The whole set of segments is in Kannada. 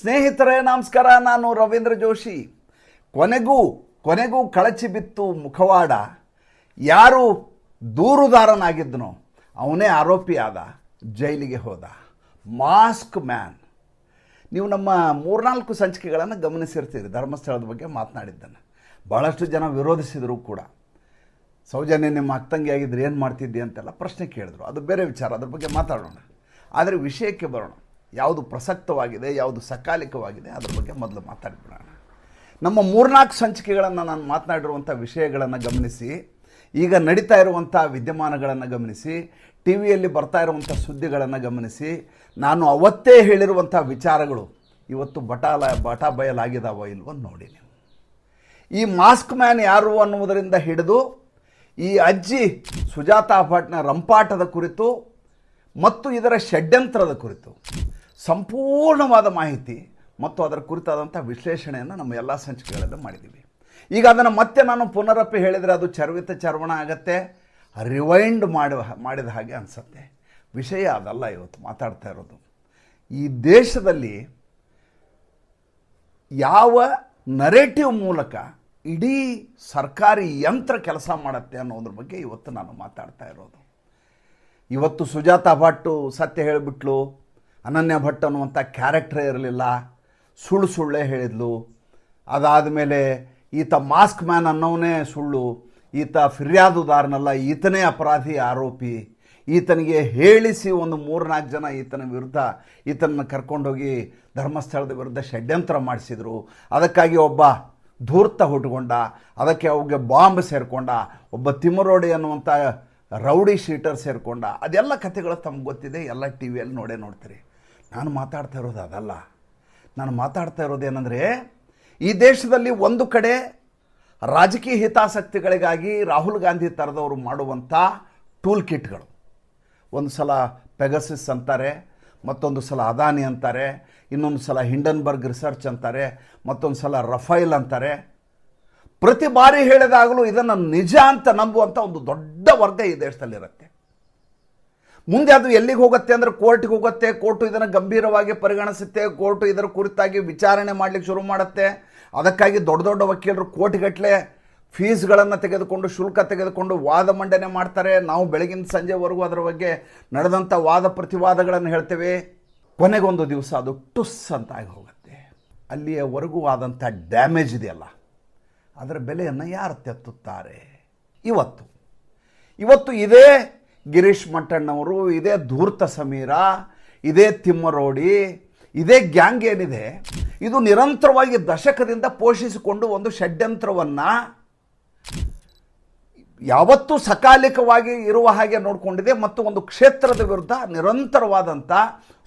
ಸ್ನೇಹಿತರೇ, ನಮಸ್ಕಾರ. ನಾನು ರವೀಂದ್ರ ಜೋಶಿ. ಕೊನೆಗೂ ಕೊನೆಗೂ ಕಳಚಿ ಬಿತ್ತು ಮುಖವಾಡ. ಯಾರು ದೂರುದಾರನಾಗಿದ್ದನೋ, ಅವನೇ ಆರೋಪಿ ಆದ. ಜೈಲಿಗೆ ಹೋದ. Mask man. ನೀವು ನಮ್ಮ ಮೂರ್ನಾಲ್ಕು ಸಂಚಿಕೆಗಳನ್ನು ಗಮನಿಸಿರ್ತೀರಿ. ಧರ್ಮಸ್ಥಳದ ಬಗ್ಗೆ ಮಾತನಾಡಿದ್ದನ್ನು. ಭಾಳಷ್ಟು ಜನ ವಿರೋಧಿಸಿದರು ಕೂಡ. ಸೌಜನ್ಯ, ನಿಮ್ಮ ಅಕ್ತಂಗಿ ಆಗಿದ್ರೆ ಏನು ಮಾಡ್ತಿದ್ದೆ ಅಂತೆಲ್ಲ ಪ್ರಶ್ನೆ ಕೇಳಿದ್ರು. ಅದು ಬೇರೆ ವಿಚಾರ. ಅದ್ರ ಬಗ್ಗೆ ಮಾತಾಡೋಣ. ಆದರೆ ವಿಷಯಕ್ಕೆ ಬರೋಣ. ಯಾವುದು ಪ್ರಸಕ್ತವಾಗಿದೆ, ಯಾವುದು ಸಕಾಲಿಕವಾಗಿದೆ, ಅದ್ರ ಬಗ್ಗೆ ಮೊದಲು ಮಾತಾಡಿಬಿಡೋಣ. ನಮ್ಮ ಮೂರ್ನಾಲ್ಕು ಸಂಚಿಕೆಗಳನ್ನು ನಾನು ಮಾತನಾಡಿರುವಂಥ ವಿಷಯಗಳನ್ನು ಗಮನಿಸಿ, ಈಗ ನಡೀತಾ ಇರುವಂಥ ವಿದ್ಯಮಾನಗಳನ್ನು ಗಮನಿಸಿ ಟಿ ವಿಯಲ್ಲಿ ಬರ್ತಾ ಇರುವಂಥ ಸುದ್ದಿಗಳನ್ನು ಗಮನಿಸಿ, ನಾನು ಅವತ್ತೇ ಹೇಳಿರುವಂಥ ವಿಚಾರಗಳು ಇವತ್ತು ಬಟಾಲ, ಬಟಾ ಬಯಲಾಗಿದಾವ ಇಲ್ವೋ ನೋಡಿ ನೀವು. ಈ ಮಾಸ್ಕ್ ಮ್ಯಾನ್ ಯಾರು ಅನ್ನುವುದರಿಂದ ಹಿಡಿದು, ಈ ಅಜ್ಜಿ ಸುಜಾತಾ ಭಟ್ನ ರಂಪಾಟದ ಕುರಿತು ಮತ್ತು ಇದರ ಷಡ್ಯಂತ್ರದ ಕುರಿತು ಸಂಪೂರ್ಣವಾದ ಮಾಹಿತಿ ಮತ್ತು ಅದರ ಕುರಿತಾದಂಥ ವಿಶ್ಲೇಷಣೆಯನ್ನು ನಮ್ಮ ಎಲ್ಲ ಸಂಚಿಕೆಗಳಲ್ಲೂ ಮಾಡಿದ್ದೀವಿ. ಈಗ ಅದನ್ನು ಮತ್ತೆ ನಾನು ಪುನರಪ್ಪಿ ಹೇಳಿದರೆ ಅದು ಚರ್ವಿತ ಚರ್ವಣ ಆಗತ್ತೆ ರಿವೈಂಡ್ ಮಾಡುವ ಮಾಡಿದ ಹಾಗೆ ಅನಿಸುತ್ತೆ. ವಿಷಯ ಅದಲ್ಲ ಇವತ್ತು ಮಾತಾಡ್ತಾ ಇರೋದು. ಈ ದೇಶದಲ್ಲಿ ಯಾವ ನರೇಟಿವ್ ಮೂಲಕ ಇಡೀ ಸರ್ಕಾರಿ ಯಂತ್ರ ಕೆಲಸ ಮಾಡುತ್ತೆ ಅನ್ನೋದ್ರ ಬಗ್ಗೆ ಇವತ್ತು ನಾನು ಮಾತಾಡ್ತಾ ಇರೋದು. ಇವತ್ತು ಸುಜಾತಾ ಭಟ್ಟು ಸತ್ಯ ಹೇಳಿಬಿಟ್ಲು ಅನನ್ಯ ಭಟ್ ಅನ್ನುವಂಥ ಕ್ಯಾರೆಕ್ಟ್ರೇ ಇರಲಿಲ್ಲ. ಸುಳ್ಳು ಸುಳ್ಳೇ ಹೇಳಿದ್ಲು. ಅದಾದಮೇಲೆ ಈತ ಮಾಸ್ಕ್ ಮ್ಯಾನ್ ಅನ್ನೋನೇ ಸುಳ್ಳು. ಈತ ಫಿರ್ಯಾದುದಾರನಲ್ಲ, ಈತನೇ ಅಪರಾಧಿ ಆರೋಪಿ. ಈತನಿಗೆ ಹೇಳಿಸಿ ಒಂದು ಮೂರ್ನಾಲ್ಕು ಜನ ಈತನ ವಿರುದ್ಧ ಈತನನ್ನು ಕರ್ಕೊಂಡೋಗಿ ಧರ್ಮಸ್ಥಳದ ವಿರುದ್ಧ ಷಡ್ಯಂತ್ರ ಮಾಡಿಸಿದರು. ಅದಕ್ಕಾಗಿ ಒಬ್ಬ ಧೂರ್ತ ಹುಟ್ಕೊಂಡ, ಅದಕ್ಕೆ ಅವ್ಗೆ ಬಾಂಬ್ ಸೇರಿಕೊಂಡ, ಒಬ್ಬ ತಿಮರೋಡಿ ಅನ್ನುವಂಥ ರೌಡಿ ಶೀಟರ್ ಸೇರಿಕೊಂಡ. ಅದೆಲ್ಲ ಕಥೆಗಳು ತಮ್ಗೆ ಗೊತ್ತಿದೆ, ಎಲ್ಲ ಟಿ ವಿಯಲ್ಲಿ ನೋಡೇ ನೋಡ್ತೀರಿ. ನಾನು ಮಾತಾಡ್ತಾ ಇರೋದು ಅದಲ್ಲ. ನಾನು ಮಾತಾಡ್ತಾ ಇರೋದೇನೆಂದರೆ ಈ ದೇಶದಲ್ಲಿ ಒಂದು ಕಡೆ ರಾಜಕೀಯ ಹಿತಾಸಕ್ತಿಗಳಿಗಾಗಿ ರಾಹುಲ್ ಗಾಂಧಿ ಥರದವರು ಮಾಡುವಂಥ ಟೂಲ್ ಕಿಟ್ಗಳು. ಒಂದು ಸಲ ಪೆಗಸಿಸ್ ಅಂತಾರೆ, ಮತ್ತೊಂದು ಸಲ ಅದಾನಿ ಅಂತಾರೆ, ಇನ್ನೊಂದು ಸಲ ಹಿಂಡನ್ಬರ್ಗ್ ರಿಸರ್ಚ್ ಅಂತಾರೆ, ಮತ್ತೊಂದು ಸಲ ರಫೈಲ್ ಅಂತಾರೆ. ಪ್ರತಿ ಬಾರಿ ಹೇಳಿದಾಗಲೂ ಇದನ್ನು ನಿಜ ಅಂತ ನಂಬುವಂಥ ಒಂದು ದೊಡ್ಡ ವರ್ಗ ಈ ದೇಶದಲ್ಲಿರುತ್ತೆ. ಮುಂದೆ ಅದು ಎಲ್ಲಿಗೆ ಹೋಗುತ್ತೆ ಅಂದರೆ ಕೋರ್ಟ್ಗೆ ಹೋಗುತ್ತೆ, ಕೋರ್ಟು ಇದನ್ನು ಗಂಭೀರವಾಗಿ ಪರಿಗಣಿಸುತ್ತೆ, ಕೋರ್ಟು ಇದರ ಕುರಿತಾಗಿ ವಿಚಾರಣೆ ಮಾಡಲಿಕ್ಕೆ ಶುರು ಮಾಡುತ್ತೆ. ಅದಕ್ಕಾಗಿ ದೊಡ್ಡ ದೊಡ್ಡ ವಕೀಲರು ಕೋಟಿಗಟ್ಟಲೆ ಫೀಸ್ಗಳನ್ನು ತೆಗೆದುಕೊಂಡು, ಶುಲ್ಕ ತೆಗೆದುಕೊಂಡು ವಾದ ಮಂಡನೆ ಮಾಡ್ತಾರೆ. ನಾವು ಬೆಳಗಿನ ಸಂಜೆವರೆಗೂ ಅದರ ಬಗ್ಗೆ ನಡೆದಂಥ ವಾದ ಪ್ರತಿವಾದಗಳನ್ನು ಹೇಳ್ತೇವೆ. ಕೊನೆಗೊಂದು ದಿವಸ ಅದು ಟುಸ್ ಅಂತ ಆಗಿ ಹೋಗುತ್ತೆ. ಅಲ್ಲಿಯವರೆಗೂ ಆದಂಥ ಡ್ಯಾಮೇಜ್ ಇದೆಯಲ್ಲ, ಅದರ ಬೆಲೆಯನ್ನು ಯಾರು ತೆತ್ತುತ್ತಾರೆ? ಇವತ್ತು. ಇವತ್ತು ಇದೇ ಗಿರೀಶ್ ಮಟ್ಟಣ್ಣವರು, ಇದೇ ಧೂರ್ತ ಸಮೀರ, ಇದೇ ತಿಮ್ಮರೋಡಿ, ಇದೇ ಗ್ಯಾಂಗ್ ಏನಿದೆ, ಇದು ನಿರಂತರವಾಗಿ ದಶಕದಿಂದ ಪೋಷಿಸಿಕೊಂಡು ಒಂದು ಷಡ್ಯಂತ್ರವನ್ನು ಯಾವತ್ತೂ ಸಕಾಲಿಕವಾಗಿ ಇರುವ ಹಾಗೆ ನೋಡಿಕೊಂಡಿದೆ ಮತ್ತು ಒಂದು ಕ್ಷೇತ್ರದ ವಿರುದ್ಧ ನಿರಂತರವಾದಂಥ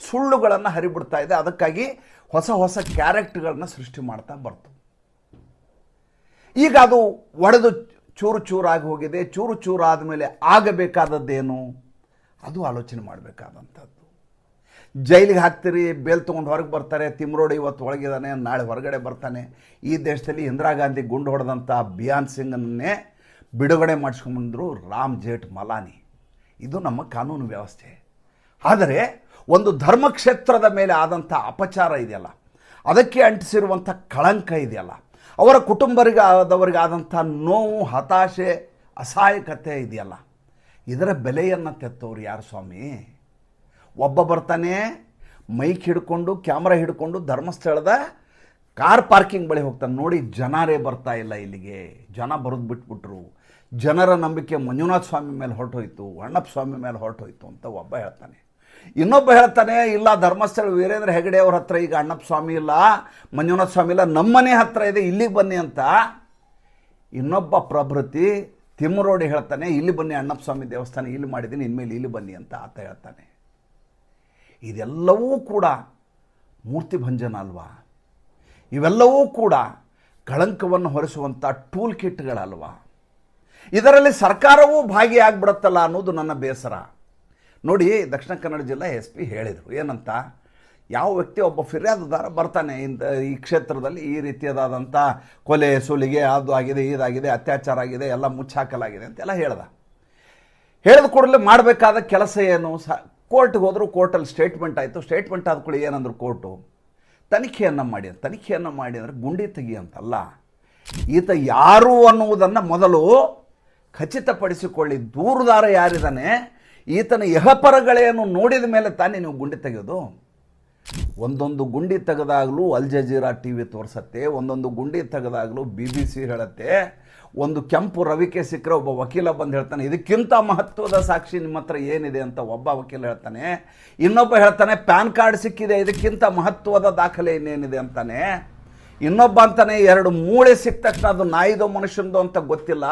ಸುಳ್ಳುಗಳನ್ನು ಹರಿಬಿಡ್ತಾ ಇದೆ. ಅದಕ್ಕಾಗಿ ಹೊಸ ಹೊಸ ಕ್ಯಾರೆಕ್ಟರ್ಗಳನ್ನ ಸೃಷ್ಟಿ ಮಾಡ್ತಾ ಬರ್ತು. ಈಗ ಅದು ಒಡೆದು ಚೂರು ಚೂರಾಗಿ ಹೋಗಿದೆ, ಚೂರು ಚೂರು ಆದಮೇಲೆ ಆಗಬೇಕಾದದ್ದೇನು? ಅದು ಆಲೋಚನೆ ಮಾಡಬೇಕಾದಂಥದ್ದು. ಜೈಲಿಗೆ ಹಾಕ್ತೀರಿ, ಬೇಲ್ ತೊಗೊಂಡು ಹೊರಗೆ ಬರ್ತಾರೆ, ತಿಮ್ರೋಡಿ ಇವತ್ತು ಒಳಗಿದ್ದಾನೆ, ನಾಳೆ ಹೊರಗಡೆ ಬರ್ತಾನೆ. ಈ ದೇಶದಲ್ಲಿ ಇಂದಿರಾ ಗಾಂಧಿ ಗುಂಡು ಹೊಡೆದಂಥ ಬಿಯಾನ್ ಸಿಂಗನ್ನೇ ಬಿಡುಗಡೆ ಮಾಡಿಸ್ಕೊಂಬಂದರು ರಾಮ್ ಜೇಠ್ ಮಲಾನಿ. ಇದು ನಮ್ಮ ಕಾನೂನು ವ್ಯವಸ್ಥೆ. ಆದರೆ ಒಂದು ಧರ್ಮಕ್ಷೇತ್ರದ ಮೇಲೆ ಆದಂಥ ಅಪಚಾರ ಇದೆಯಲ್ಲ, ಅದಕ್ಕೆ ಅಂಟಿಸಿರುವಂಥ ಕಳಂಕ ಇದೆಯಲ್ಲ ಅವರ ಕುಟುಂಬರಿಗಾದವರಿಗಾದಂಥ ನೋವು, ಹತಾಶೆ, ಅಸಹಾಯಕತೆ ಇದೆಯಲ್ಲ. ಇದರ ಬೆಲೆಯನ್ನು ತೆತ್ತವ್ರು ಯಾರು ಸ್ವಾಮಿ? ಒಬ್ಬ ಬರ್ತಾನೆ, ಮೈಕ್ ಹಿಡ್ಕೊಂಡು, ಕ್ಯಾಮ್ರಾ ಹಿಡ್ಕೊಂಡು ಧರ್ಮಸ್ಥಳದ ಕಾರ್ ಪಾರ್ಕಿಂಗ್ ಬಳಿ ಹೋಗ್ತಾನೆ. ನೋಡಿ, ಜನರೇ ಬರ್ತಾ ಇಲ್ಲ ಇಲ್ಲಿಗೆ. ಜನ ಬರೆದು ಬಿಟ್ಬಿಟ್ರು. ಜನರ ನಂಬಿಕೆ ಮಂಜುನಾಥ ಸ್ವಾಮಿ ಮೇಲೆ ಹೊರಟೋಯ್ತು, ಅಣ್ಣಪ್ಪ ಸ್ವಾಮಿ ಮೇಲೆ ಹೊರಟೋಯ್ತು ಅಂತ ಒಬ್ಬ ಹೇಳ್ತಾನೆ. ಇನ್ನೊಬ್ಬ ಹೇಳ್ತಾನೆ, ಇಲ್ಲ, ಧರ್ಮಸ್ಥಳ ವೀರೇಂದ್ರ ಹೆಗಡೆ ಅವ್ರ ಹತ್ರ ಈಗ ಅಣ್ಣಪ್ಪ ಸ್ವಾಮಿ ಇಲ್ಲ, ಮಂಜುನಾಥ ಸ್ವಾಮಿ ಇಲ್ಲ ನಮ್ಮನೆ ಹತ್ರ ಇದೆ, ಇಲ್ಲಿಗೆ ಬನ್ನಿ ಅಂತ. ಇನ್ನೊಬ್ಬ ಪ್ರಭೃತಿ ತಿಮ್ಮರೋಡಿ ಹೇಳ್ತಾನೆ, ಇಲ್ಲಿ ಬನ್ನಿ ಅಣ್ಣಪ್ಪ ಸ್ವಾಮಿ ದೇವಸ್ಥಾನ, ಇಲ್ಲಿ ಮಾಡಿದ್ದೀನಿ, ಇನ್ಮೇಲೆ ಇಲ್ಲಿ ಬನ್ನಿ ಅಂತ ಆತ ಹೇಳ್ತಾನೆ. ಇದೆಲ್ಲವೂ ಕೂಡ ಮೂರ್ತಿ ಭಂಜನ ಅಲ್ವಾ? ಇವೆಲ್ಲವೂ ಕೂಡ ಕಳಂಕವನ್ನು ಹೊರಿಸುವಂಥ ಟೂಲ್ ಕಿಟ್ಗಳಲ್ವಾ? ಇದರಲ್ಲಿ ಸರ್ಕಾರವೂ ಭಾಗಿಯಾಗ್ಬಿಡತ್ತಲ್ಲ ಅನ್ನೋದು ನನ್ನ ಬೇಸರ. ನೋಡಿ, ದಕ್ಷಿಣ ಕನ್ನಡ ಜಿಲ್ಲಾ ಎಸ್ ಪಿ ಹೇಳಿದರು. ಏನಂತ? ಯಾವ ವ್ಯಕ್ತಿ ಒಬ್ಬ ಫಿರ್ಯಾದುದಾರ ಬರ್ತಾನೆ ಇಂಥ ಈ ಕ್ಷೇತ್ರದಲ್ಲಿ, ಈ ರೀತಿಯಾದಂಥ ಕೊಲೆ, ಸುಲಿಗೆ, ಅದು ಆಗಿದೆ, ಇದಾಗಿದೆ, ಅತ್ಯಾಚಾರ ಆಗಿದೆ, ಎಲ್ಲ ಮುಚ್ಚಾಕಲಾಗಿದೆ ಅಂತೆಲ್ಲ ಹೇಳ್ದ. ಹೇಳಿದ ಕೂಡಲೇ ಮಾಡಬೇಕಾದ ಕೆಲಸ ಏನು? ಸ, ಕೋರ್ಟ್ಗೆ ಹೋದರೂ ಕೋರ್ಟಲ್ಲಿ ಸ್ಟೇಟ್ಮೆಂಟ್ ಆಯಿತು. ಸ್ಟೇಟ್ಮೆಂಟ್ ಆದ ಕೂಡ ಏನಂದ್ರು ಕೋರ್ಟು? ತನಿಖೆಯನ್ನು ಮಾಡಿ ತನಿಖೆಯನ್ನು ಮಾಡಿ ಅಂದರೆ ಗುಂಡಿ ತೆಗಿ ಅಂತಲ್ಲ. ಈತ ಯಾರು ಅನ್ನುವುದನ್ನು ಮೊದಲು ಖಚಿತಪಡಿಸಿಕೊಳ್ಳಿ. ದೂರುದಾರ ಯಾರಿದ್ದಾನೆ ಈತನ ಯಹಪರಗಳೇನು ನೋಡಿದ ಮೇಲೆ ತಾನೇ ನೀವು ಗುಂಡಿ ತೆಗೆಯೋದು? ಒಂದೊಂದು ಗುಂಡಿ ತೆಗೆದಾಗಲೂ ಅಲ್ ಜಜೀರಾ ಟಿ ವಿ ತೋರಿಸತ್ತೆ, ಒಂದೊಂದು ಗುಂಡಿ ತೆಗೆದಾಗಲೂ ಬಿ ಬಿ ಸಿ ಹೇಳುತ್ತೆ, ಒಂದು ಕೆಂಪು ರವಿಕೆ ಸಿಕ್ಕರೆ ಒಬ್ಬ ವಕೀಲ ಬಂದು ಹೇಳ್ತಾನೆ, ಇದಕ್ಕಿಂತ ಮಹತ್ವದ ಸಾಕ್ಷಿ ನಿಮ್ಮ ಹತ್ರ ಏನಿದೆ? ಅಂತ ಒಬ್ಬ ವಕೀಲ ಹೇಳ್ತಾನೆ. ಇನ್ನೊಬ್ಬ ಹೇಳ್ತಾನೆ, ಪ್ಯಾನ್ ಕಾರ್ಡ್ ಸಿಕ್ಕಿದೆ, ಇದಕ್ಕಿಂತ ಮಹತ್ವದ ದಾಖಲೆ ಇನ್ನೇನಿದೆ? ಅಂತಾನೆ. ಇನ್ನೊಬ್ಬ ಅಂತಾನೆ, ಎರಡು ಮೂಳೆ ಸಿಕ್ಕ ತಕ್ಷಣ ಅದು ನಾಯಿದೋ ಮನುಷ್ಯನದೋ ಅಂತ ಗೊತ್ತಿಲ್ಲ.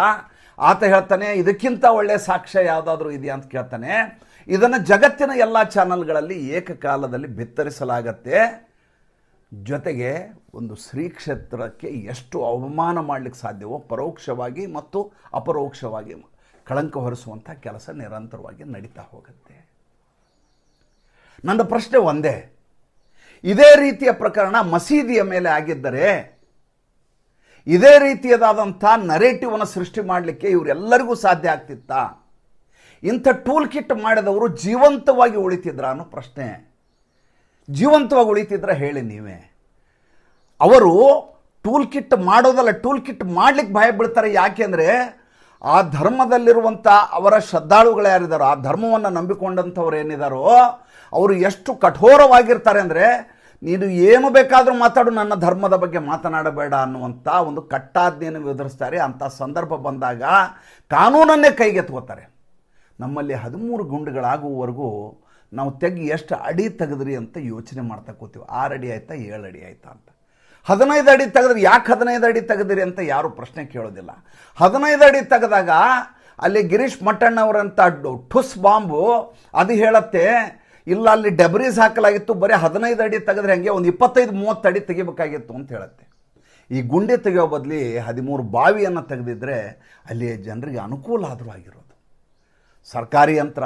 ಆತ ಹೇಳ್ತಾನೆ, ಇದಕ್ಕಿಂತ ಒಳ್ಳೆ ಸಾಕ್ಷ್ಯ ಯಾವುದಾದ್ರೂ ಇದೆಯಾ? ಅಂತ ಕೇಳ್ತಾನೆ. ಇದನ್ನು ಜಗತ್ತಿನ ಎಲ್ಲ ಚಾನಲ್ಗಳಲ್ಲಿ ಏಕಕಾಲದಲ್ಲಿ ಬಿತ್ತರಿಸಲಾಗತ್ತೆ. ಜೊತೆಗೆ ಒಂದು ಶ್ರೀ ಕ್ಷೇತ್ರಕ್ಕೆ ಎಷ್ಟು ಅವಮಾನ ಮಾಡಲಿಕ್ಕೆ ಸಾಧ್ಯವೋ, ಪರೋಕ್ಷವಾಗಿ ಮತ್ತು ಅಪರೋಕ್ಷವಾಗಿ ಕಳಂಕ ಹೊರಿಸುವಂಥ ಕೆಲಸ ನಿರಂತರವಾಗಿ ನಡೀತಾ ಹೋಗುತ್ತೆ. ನನ್ನ ಪ್ರಶ್ನೆ ಒಂದೇ. ಇದೇ ರೀತಿಯ ಪ್ರಕರಣ ಮಸೀದಿಯ ಮೇಲೆ ಆಗಿದ್ದರೆ ಇದೇ ರೀತಿಯದಾದಂಥ ನರೇಟಿವನ್ನು ಸೃಷ್ಟಿ ಮಾಡಲಿಕ್ಕೆ ಇವರೆಲ್ಲರಿಗೂ ಸಾಧ್ಯ ಆಗ್ತಿತ್ತಾ? ಇಂಥ ಟೂಲ್ ಕಿಟ್ ಮಾಡಿದವರು ಜೀವಂತವಾಗಿ ಉಳಿತಿದ್ರ ಅನ್ನೋ ಪ್ರಶ್ನೆ. ಜೀವಂತವಾಗಿ ಉಳಿತಿದ್ರ ಹೇಳಿ ನೀವೇ. ಅವರು ಟೂಲ್ ಕಿಟ್ ಮಾಡೋದಲ್ಲ ಟೂಲ್ ಕಿಟ್ ಮಾಡ್ಲಿಕ್ಕೆ ಭಯ ಬೀಳ್ತಾರೆ ಯಾಕೆಂದರೆ ಆ ಧರ್ಮದಲ್ಲಿರುವಂಥ ಅವರ ಶ್ರದ್ಧಾಳುಗಳು ಯಾರಿದ್ದಾರೋ ಆ ಧರ್ಮವನ್ನು ನಂಬಿಕೊಂಡಂಥವ್ರು ಏನಿದಾರೋ, ಅವರು ಎಷ್ಟು ಕಠೋರವಾಗಿರ್ತಾರೆ ಅಂದರೆ ನೀನು ಏನು ಬೇಕಾದರೂ ಮಾತಾಡು, ನನ್ನ ಧರ್ಮದ ಬಗ್ಗೆ ಮಾತನಾಡಬೇಡ ಅನ್ನುವಂಥ ಒಂದು ಕಟ್ಟಾಜ್ಞೆಯನ್ನು ವಿವರಿಸ್ತಾರೆ. ಅಂಥ ಸಂದರ್ಭ ಬಂದಾಗ ಕಾನೂನನ್ನೇ ಕೈಗೆತ್ಕೋತಾರೆ. ನಮ್ಮಲ್ಲಿ ಹದಿಮೂರು ಗುಂಡುಗಳಾಗುವವರೆಗೂ ನಾವು ತೆಗಿ ಎಷ್ಟು ಅಡಿ ತೆಗೆದ್ರಿ ಅಂತ ಯೋಚನೆ ಮಾಡ್ತಾ ಕೂತೀವಿ. ಆರು ಅಡಿ ಆಯ್ತಾ, ಏಳು ಅಡಿ ಆಯ್ತಾ ಅಂತ. ಹದಿನೈದು ಅಡಿ ತೆಗೆದ್ರೆ, ಯಾಕೆ ಹದಿನೈದು ಅಡಿ ತೆಗೆದಿರಿ ಅಂತ ಯಾರು ಪ್ರಶ್ನೆ ಕೇಳೋದಿಲ್ಲ. ಹದಿನೈದು ಅಡಿ ತೆಗೆದಾಗ ಅಲ್ಲಿ ಗಿರೀಶ್ ಮಟ್ಟಣ್ಣವರಂಥ ಠುಸ್ ಬಾಂಬು ಅದು ಹೇಳತ್ತೆ ಇಲ್ಲ, ಅಲ್ಲಿ ಡೆಬ್ರೀಸ್ ಹಾಕಲಾಗಿತ್ತು, ಬರೀ ಹದಿನೈದು ಅಡಿ ತೆಗೆದ್ರೆ ಹಂಗೆ? ಒಂದು ಇಪ್ಪತ್ತೈದು, ಮೂವತ್ತು ಅಡಿ ತೆಗಿಬೇಕಾಗಿತ್ತು ಅಂತ ಹೇಳುತ್ತೆ. ಈ ಗುಂಡಿ ತೆಗೆಯೋ ಬದಲಿ ಹದಿಮೂರು ಬಾವಿಯನ್ನು ತೆಗೆದಿದ್ರೆ ಅಲ್ಲಿ ಜನರಿಗೆ ಅನುಕೂಲ ಆದರೂ ಆಗಿರೋದು. ಸರ್ಕಾರಿ ಯಂತ್ರ,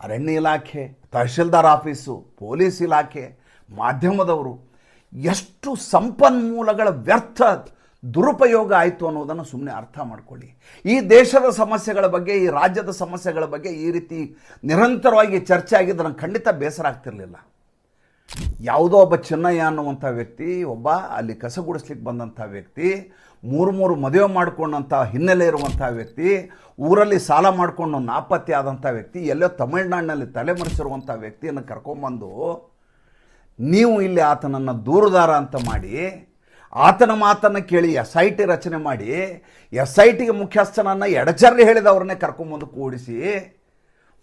ಅರಣ್ಯ ಇಲಾಖೆ, ತಹಶೀಲ್ದಾರ್ ಆಫೀಸು, ಪೊಲೀಸ್ ಇಲಾಖೆ, ಮಾಧ್ಯಮದವರು ಎಷ್ಟು ಸಂಪನ್ಮೂಲಗಳ ವ್ಯರ್ಥ ದುರುಪಯೋಗ ಆಯಿತು ಅನ್ನೋದನ್ನು ಸುಮ್ಮನೆ ಅರ್ಥ ಮಾಡ್ಕೊಳ್ಳಿ. ಈ ದೇಶದ ಸಮಸ್ಯೆಗಳ ಬಗ್ಗೆ, ಈ ರಾಜ್ಯದ ಸಮಸ್ಯೆಗಳ ಬಗ್ಗೆ ಈ ರೀತಿ ನಿರಂತರವಾಗಿ ಚರ್ಚೆ ಆಗಿದ್ದು ನನಗೆ ಖಂಡಿತ ಬೇಸರ ಆಗ್ತಿರಲಿಲ್ಲ. ಯಾವುದೋ ಒಬ್ಬ ಚಿನ್ನಯ್ಯ ಅನ್ನುವಂಥ ವ್ಯಕ್ತಿ, ಒಬ್ಬ ಅಲ್ಲಿ ಕಸ ಗುಡಿಸ್ಲಿಕ್ಕೆ ಬಂದಂಥ ವ್ಯಕ್ತಿ, ಮೂರು ಮೂರು ಮದುವೆ ಮಾಡಿಕೊಂಡಂಥ ಹಿನ್ನೆಲೆ ಇರುವಂಥ ವ್ಯಕ್ತಿ, ಊರಲ್ಲಿ ಸಾಲ ಮಾಡಿಕೊಂಡು ನಾಪತ್ತೆ ಆದಂಥ ವ್ಯಕ್ತಿ, ಎಲ್ಲೋ ತಮಿಳ್ನಾಡಿನಲ್ಲಿ ತಲೆಮರೆಸಿರುವಂಥ ವ್ಯಕ್ತಿಯನ್ನು ಕರ್ಕೊಂಬಂದು ನೀವು ಇಲ್ಲಿ ಆತನನ್ನು ದೂರದಾರ ಅಂತ ಮಾಡಿ ಆತನ ಮಾತನ್ನು ಕೇಳಿ ಎಸ್ ಐ ಟಿ ರಚನೆ ಮಾಡಿ ಎಸ್ ಐ ಟಿಗೆ ಮುಖ್ಯಸ್ಥನನ್ನು ಎಡಚರ್ರಿ ಹೇಳಿದವ್ರನ್ನೇ ಕರ್ಕೊಂಬಂದು ಕೂಡಿಸಿ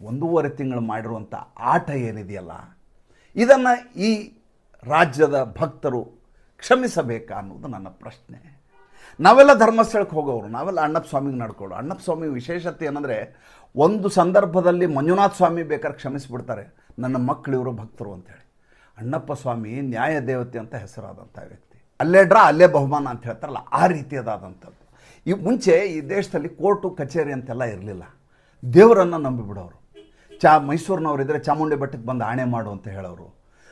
ಒಂದೂವರೆ ತಿಂಗಳು ಮಾಡಿರುವಂಥ ಆಟ ಏನಿದೆಯಲ್ಲ, ಇದನ್ನು ಈ ರಾಜ್ಯದ ಭಕ್ತರು ಕ್ಷಮಿಸಬೇಕಾ ಅನ್ನೋದು ನನ್ನ ಪ್ರಶ್ನೆ. ನಾವೆಲ್ಲ ಧರ್ಮಸ್ಥಳಕ್ಕೆ ಹೋಗೋರು, ನಾವೆಲ್ಲ ಅಣ್ಣಪ್ಪ ಸ್ವಾಮಿಗೆ ನಡ್ಕೊಳ್ಳೋ ಅಣ್ಣಪ್ಪ ಸ್ವಾಮಿ ವಿಶೇಷತೆ ಏನಂದರೆ, ಒಂದು ಸಂದರ್ಭದಲ್ಲಿ ಮಂಜುನಾಥ ಸ್ವಾಮಿ ಬೇಕಾದ್ರೆ ಕ್ಷಮಿಸಿಬಿಡ್ತಾರೆ, ನನ್ನ ಮಕ್ಕಳು ಇವರು ಭಕ್ತರು ಅಂತೇಳಿ ಅಣ್ಣಪ್ಪ ಸ್ವಾಮಿ ನ್ಯಾಯ ದೇವತೆ ಅಂತ ಹೆಸರಾದಂಥ ವ್ಯಕ್ತಿ. ಅಲ್ಲೇ ಡ್ರಾ, ಅಲ್ಲೇ ಬಹುಮಾನ ಅಂತ ಹೇಳ್ತಾರಲ್ಲ, ಆ ರೀತಿಯದಾದಂಥದ್ದು ಈ ಮುಂಚೆ ಈ ದೇಶದಲ್ಲಿ ಕೋರ್ಟು, ಕಚೇರಿ ಅಂತೆಲ್ಲ ಇರಲಿಲ್ಲ. ದೇವರನ್ನು ನಂಬಿಬಿಡೋರು ಚಾ, ಮೈಸೂರಿನವ್ರು ಇದ್ದರೆ ಚಾಮುಂಡಿ ಬೆಟ್ಟಕ್ಕೆ ಬಂದು ಆಣೆ ಮಾಡು ಅಂತ ಹೇಳೋರು.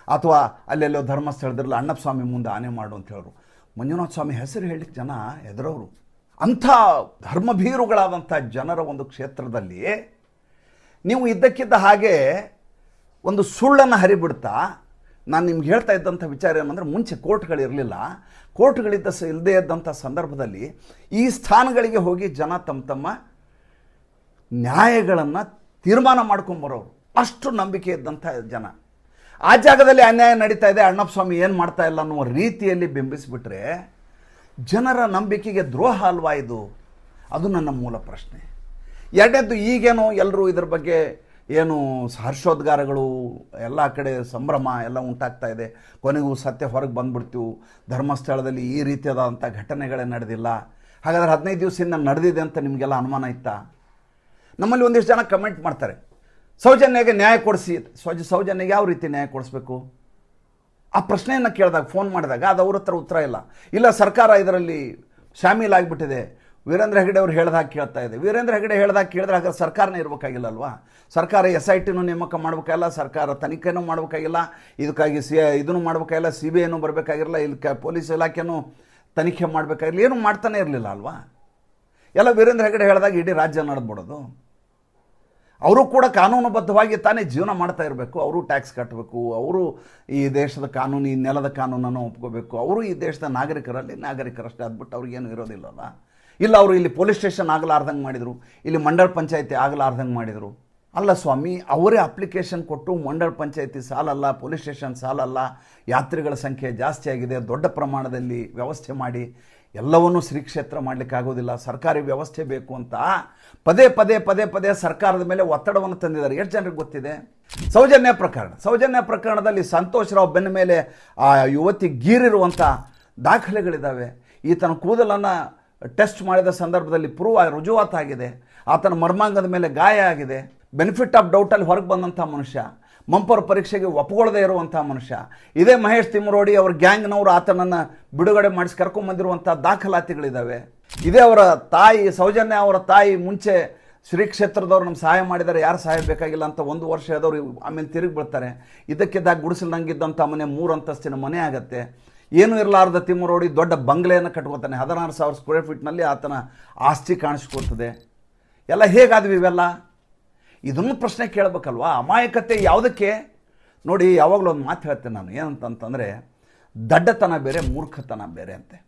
ಅಥವಾ ಅಲ್ಲೆಲ್ಲೋ ಧರ್ಮಸ್ಥಳದಲ್ಲಿ ಅಣ್ಣಪ್ಪ ಸ್ವಾಮಿ ಮುಂದೆ ಆನೆ ಮಾಡು ಅಂತ ಹೇಳೋರು. ಮಂಜುನಾಥ ಸ್ವಾಮಿ ಹೆಸರು ಹೇಳಲಿಕ್ಕೆ ಜನ ಎದುರವರು ಅಂಥ ಧರ್ಮಭೀರುಗಳಾದಂಥ ಜನರ ಒಂದು ಕ್ಷೇತ್ರದಲ್ಲಿ ನೀವು ಇದ್ದಕ್ಕಿದ್ದ ಹಾಗೆ ಒಂದು ಸುಳ್ಳನ್ನು ಹರಿಬಿಡ್ತಾ ನಾನು ನಿಮ್ಗೆ ಹೇಳ್ತಾ ಇದ್ದಂಥ ವಿಚಾರ ಏನಂದರೆ ಮುಂಚೆ ಕೋರ್ಟ್ಗಳಿರಲಿಲ್ಲ ಕೋರ್ಟ್ಗಳಿದ್ದ ಸ ಇಲ್ಲದೇ ಇದ್ದಂಥ ಸಂದರ್ಭದಲ್ಲಿ ಈ ಸ್ಥಾನಗಳಿಗೆ ಹೋಗಿ ಜನ ತಮ್ಮ ತಮ್ಮ ನ್ಯಾಯಗಳನ್ನು ತೀರ್ಮಾನ ಮಾಡ್ಕೊಂಬರೋರು ಅಷ್ಟು ನಂಬಿಕೆ ಇದ್ದಂಥ ಜನ. ಆ ಜಾಗದಲ್ಲಿ ಅನ್ಯಾಯ ನಡೀತಾ ಇದೆ ಅಣ್ಣಪ್ಪ ಸ್ವಾಮಿ ಏನು ಮಾಡ್ತಾ ಇಲ್ಲ ಅನ್ನುವ ರೀತಿಯಲ್ಲಿ ಬಿಂಬಿಸಿಬಿಟ್ರೆ ಜನರ ನಂಬಿಕೆಗೆ ದ್ರೋಹ ಅಲ್ವಾ ಇದು? ಅದು ನನ್ನ ಮೂಲ ಪ್ರಶ್ನೆ. ಎರಡನೇದ್ದು ಈಗೇನು ಎಲ್ಲರೂ ಇದ್ರ ಬಗ್ಗೆ ಏನು ಹರ್ಷೋದ್ಗಾರಗಳು ಎಲ್ಲ ಕಡೆ ಸಂಭ್ರಮ ಎಲ್ಲ ಉಂಟಾಗ್ತಾ ಇದೆ. ಕೊನೆಗೂ ಸತ್ಯ ಹೊರಗೆ ಬಂದ್ಬಿಡ್ತೀವಿ. ಧರ್ಮಸ್ಥಳದಲ್ಲಿ ಈ ರೀತಿಯಾದಂಥ ಘಟನೆಗಳೇ ನಡೆದಿಲ್ಲ. ಹಾಗಾದ್ರೆ ಹದಿನೈದು ದಿವಸದಿಂದ ನಡೆದಿದೆ ಅಂತ ನಿಮಗೆಲ್ಲ ಅನುಮಾನ ಇತ್ತಾ? ನಮ್ಮಲ್ಲಿ ಒಂದಿಷ್ಟು ಜನ ಕಮೆಂಟ್ ಮಾಡ್ತಾರೆ. ಸೌಜನ್ಯಗೆ ನ್ಯಾಯ ಕೊಡಿಸಿ. ಸೌಜ, ಸೌಜನ್ಯಗೆ ಯಾವ ರೀತಿ ನ್ಯಾಯ ಕೊಡಿಸ್ಬೇಕು? ಆ ಪ್ರಶ್ನೆಯನ್ನು ಕೇಳಿದಾಗ, ಫೋನ್ ಮಾಡಿದಾಗ ಅದು ಅವ್ರ ಹತ್ರ ಉತ್ತರ ಇಲ್ಲ. ಇಲ್ಲ, ಸರ್ಕಾರ ಇದರಲ್ಲಿ ಶಾಮೀಲಾಗಿಬಿಟ್ಟಿದೆ ವೀರೇಂದ್ರ ಹೆಗಡೆ ಅವ್ರು ಹೇಳ್ದಾಗ ಕೇಳ್ತಾ ಇದೆ ವೀರೇಂದ್ರ ಹೆಗಡೆ ಹೇಳ್ದಾಗ ಕೇಳಿದ್ರೆ ಹಾಗಾದ್ರೆ ಸರ್ಕಾರನೇ ಇರಬೇಕಾಗಿಲ್ಲ ಅಲ್ವಾ ಸರ್ಕಾರ ಎಸ್ ಐ ಟಿನೂ ನೇಮಕ ಮಾಡಬೇಕಾಗಿಲ್ಲ, ಸರ್ಕಾರ ತನಿಖೆನೂ ಮಾಡಬೇಕಾಗಿಲ್ಲ, ಇದಕ್ಕಾಗಿ ಸಿ, ಇದನ್ನು ಮಾಡಬೇಕಾಗಿಲ್ಲ ಸಿ ಬಿ ಐನೂ ಬರಬೇಕಾಗಿರಲ್ಲ, ಇಲ್ಲಿ ಪೊಲೀಸ್ ಇಲಾಖೆನೂ ತನಿಖೆ ಮಾಡಬೇಕಾಗಿಲ್ಲ, ಏನೂ ಮಾಡ್ತಾನೆ ಇರಲಿಲ್ಲ ಅಲ್ವಾ? ಎಲ್ಲ ವೀರೇಂದ್ರ ಹೆಗಡೆ ಹೇಳಿದಾಗ ಇಡೀ ರಾಜ್ಯ ನಡೆದ್ಬಿಡೋದು. ಅವರು ಕೂಡ ಕಾನೂನುಬದ್ಧವಾಗಿ ತಾನೇ ಜೀವನ ಮಾಡ್ತಾ ಇರಬೇಕು. ಅವರು ಟ್ಯಾಕ್ಸ್ ಕಟ್ಟಬೇಕು ಅವರು ಈ ದೇಶದ ಕಾನೂನು, ಈ ನೆಲದ ಕಾನೂನನ್ನು ಒಪ್ಕೋಬೇಕು. ಅವರು ಈ ದೇಶದ ನಾಗರಿಕರಲ್ಲಿ ನಾಗರಿಕರಷ್ಟೇ ಅದ್ಬಿಟ್ಟು ಅವ್ರಿಗೇನು ಇರೋದಿಲ್ಲಲ್ಲ ಇಲ್ಲ, ಅವರು ಇಲ್ಲಿ ಪೊಲೀಸ್ ಸ್ಟೇಷನ್ ಆಗಲಾರ್ದಂಗೆ ಮಾಡಿದರು, ಇಲ್ಲಿ ಮಂಡಳ ಪಂಚಾಯತಿ ಆಗಲಾರ್ದಂಗೆ ಮಾಡಿದರು. ಅಲ್ಲ ಸ್ವಾಮಿ, ಅವರೇ ಅಪ್ಲಿಕೇಶನ್ ಕೊಟ್ಟು ಮಂಡಳ ಪಂಚಾಯತಿ ಸಾಲಲ್ಲ ಪೊಲೀಸ್ ಸ್ಟೇಷನ್ ಸಾಲಲ್ಲ, ಯಾತ್ರಿಗಳ ಸಂಖ್ಯೆ ಜಾಸ್ತಿ ಆಗಿದೆ, ದೊಡ್ಡ ಪ್ರಮಾಣದಲ್ಲಿ ವ್ಯವಸ್ಥೆ ಮಾಡಿ, ಎಲ್ಲವನ್ನೂ ಶ್ರೀ ಕ್ಷೇತ್ರ ಮಾಡಲಿಕ್ಕಾಗೋದಿಲ್ಲ ಸರ್ಕಾರಿ ವ್ಯವಸ್ಥೆ ಬೇಕು ಅಂತ ಪದೇ ಪದೇ ಪದೇ ಪದೇ ಸರ್ಕಾರದ ಮೇಲೆ ಒತ್ತಡವನ್ನು ತಂದಿದ್ದಾರೆ. ಎಷ್ಟು ಜನರಿಗೆ ಗೊತ್ತಿದೆ? ಸೌಜನ್ಯ ಪ್ರಕರಣ. ಸೌಜನ್ಯ ಪ್ರಕರಣದಲ್ಲಿ ಸಂತೋಷ್ ರಾವ್ ಬೆನ್ನ ಮೇಲೆ ಆ ಯುವತಿ ಗೀರಿರುವಂಥ ದಾಖಲೆಗಳಿದ್ದಾವೆ ಈತನ ಕೂದಲನ್ನು ಟೆಸ್ಟ್ ಮಾಡಿದ ಸಂದರ್ಭದಲ್ಲಿ ಪ್ರೂವ್ ರುಜುವಾತಾಗಿದೆ ಆತನ ಮರ್ಮಾಂಗದ ಮೇಲೆ ಗಾಯ ಆಗಿದೆ. ಬೆನಿಫಿಟ್ ಆಫ್ ಡೌಟಲ್ಲಿ ಹೊರಗೆ ಬಂದಂಥ ಮನುಷ್ಯ. ಮಂಪರ್ ಪರೀಕ್ಷೆಗೆ ಒಪ್ಕೊಳ್ಳದೇ ಇರುವಂಥ ಮನುಷ್ಯ. ಇದೇ ಮಹೇಶ್ ತಿಮ್ಮರೋಡಿ ಅವ್ರ ಗ್ಯಾಂಗ್ನವರು ಆತನನ್ನು ಬಿಡುಗಡೆ ಮಾಡಿಸಿ ಕರ್ಕೊಂಬಂದಿರುವಂಥ ದಾಖಲಾತಿಗಳಿದ್ದಾವೆ ಇದೇ ಅವರ ತಾಯಿ ಸೌಜನ್ಯ ಅವರ ತಾಯಿ ಮುಂಚೆ ಶ್ರೀ ಕ್ಷೇತ್ರದವ್ರು ನಮ್ಮ ಸಹಾಯ ಮಾಡಿದರೆ ಯಾರು ಸಹಾಯ ಬೇಕಾಗಿಲ್ಲ ಅಂತ ಒಂದು ವರ್ಷ ಆದವರು ಆಮೇಲೆ ತಿರುಗಿ ಬಿಡ್ತಾರೆ ಇದಕ್ಕಿದ್ದಾಗ ಗುಡಿಸಲ್ನಂಗಿದ್ದಂಥ ಮನೆ ಮೂರು ಅಂತಸ್ತಿನ ಮನೆ ಆಗತ್ತೆ. ಏನು ಇರಲಾರದ ತಿಮ್ಮರೋಡಿ ದೊಡ್ಡ ಬಂಗ್ಲೆಯನ್ನು ಕಟ್ಕೋತಾನೆ. ಹದಿನಾರು ಸಾವಿರ ಸ್ಕ್ವೇರ್ ಫೀಟ್ನಲ್ಲಿ ಆತನ ಆಸ್ತಿ ಕಾಣಿಸ್ಕೊಳ್ತದೆ. ಎಲ್ಲ ಹೇಗಾದ್ವಿ ಇವೆಲ್ಲ? ಇದನ್ನು ಪ್ರಶ್ನೆ ಕೇಳಬೇಕಲ್ವಾ? ಅಮಾಯಕತೆ ಯಾವುದಕ್ಕೆ? ನೋಡಿ, ಯಾವಾಗಲೂ ಒಂದು ಮಾತು ಹೇಳ್ತೇನೆ ನಾನು. ಏನಂತಂತಂದರೆ, ದಡ್ಡತನ ಬೇರೆ, ಮೂರ್ಖತನ ಬೇರೆ ಅಂತೆ.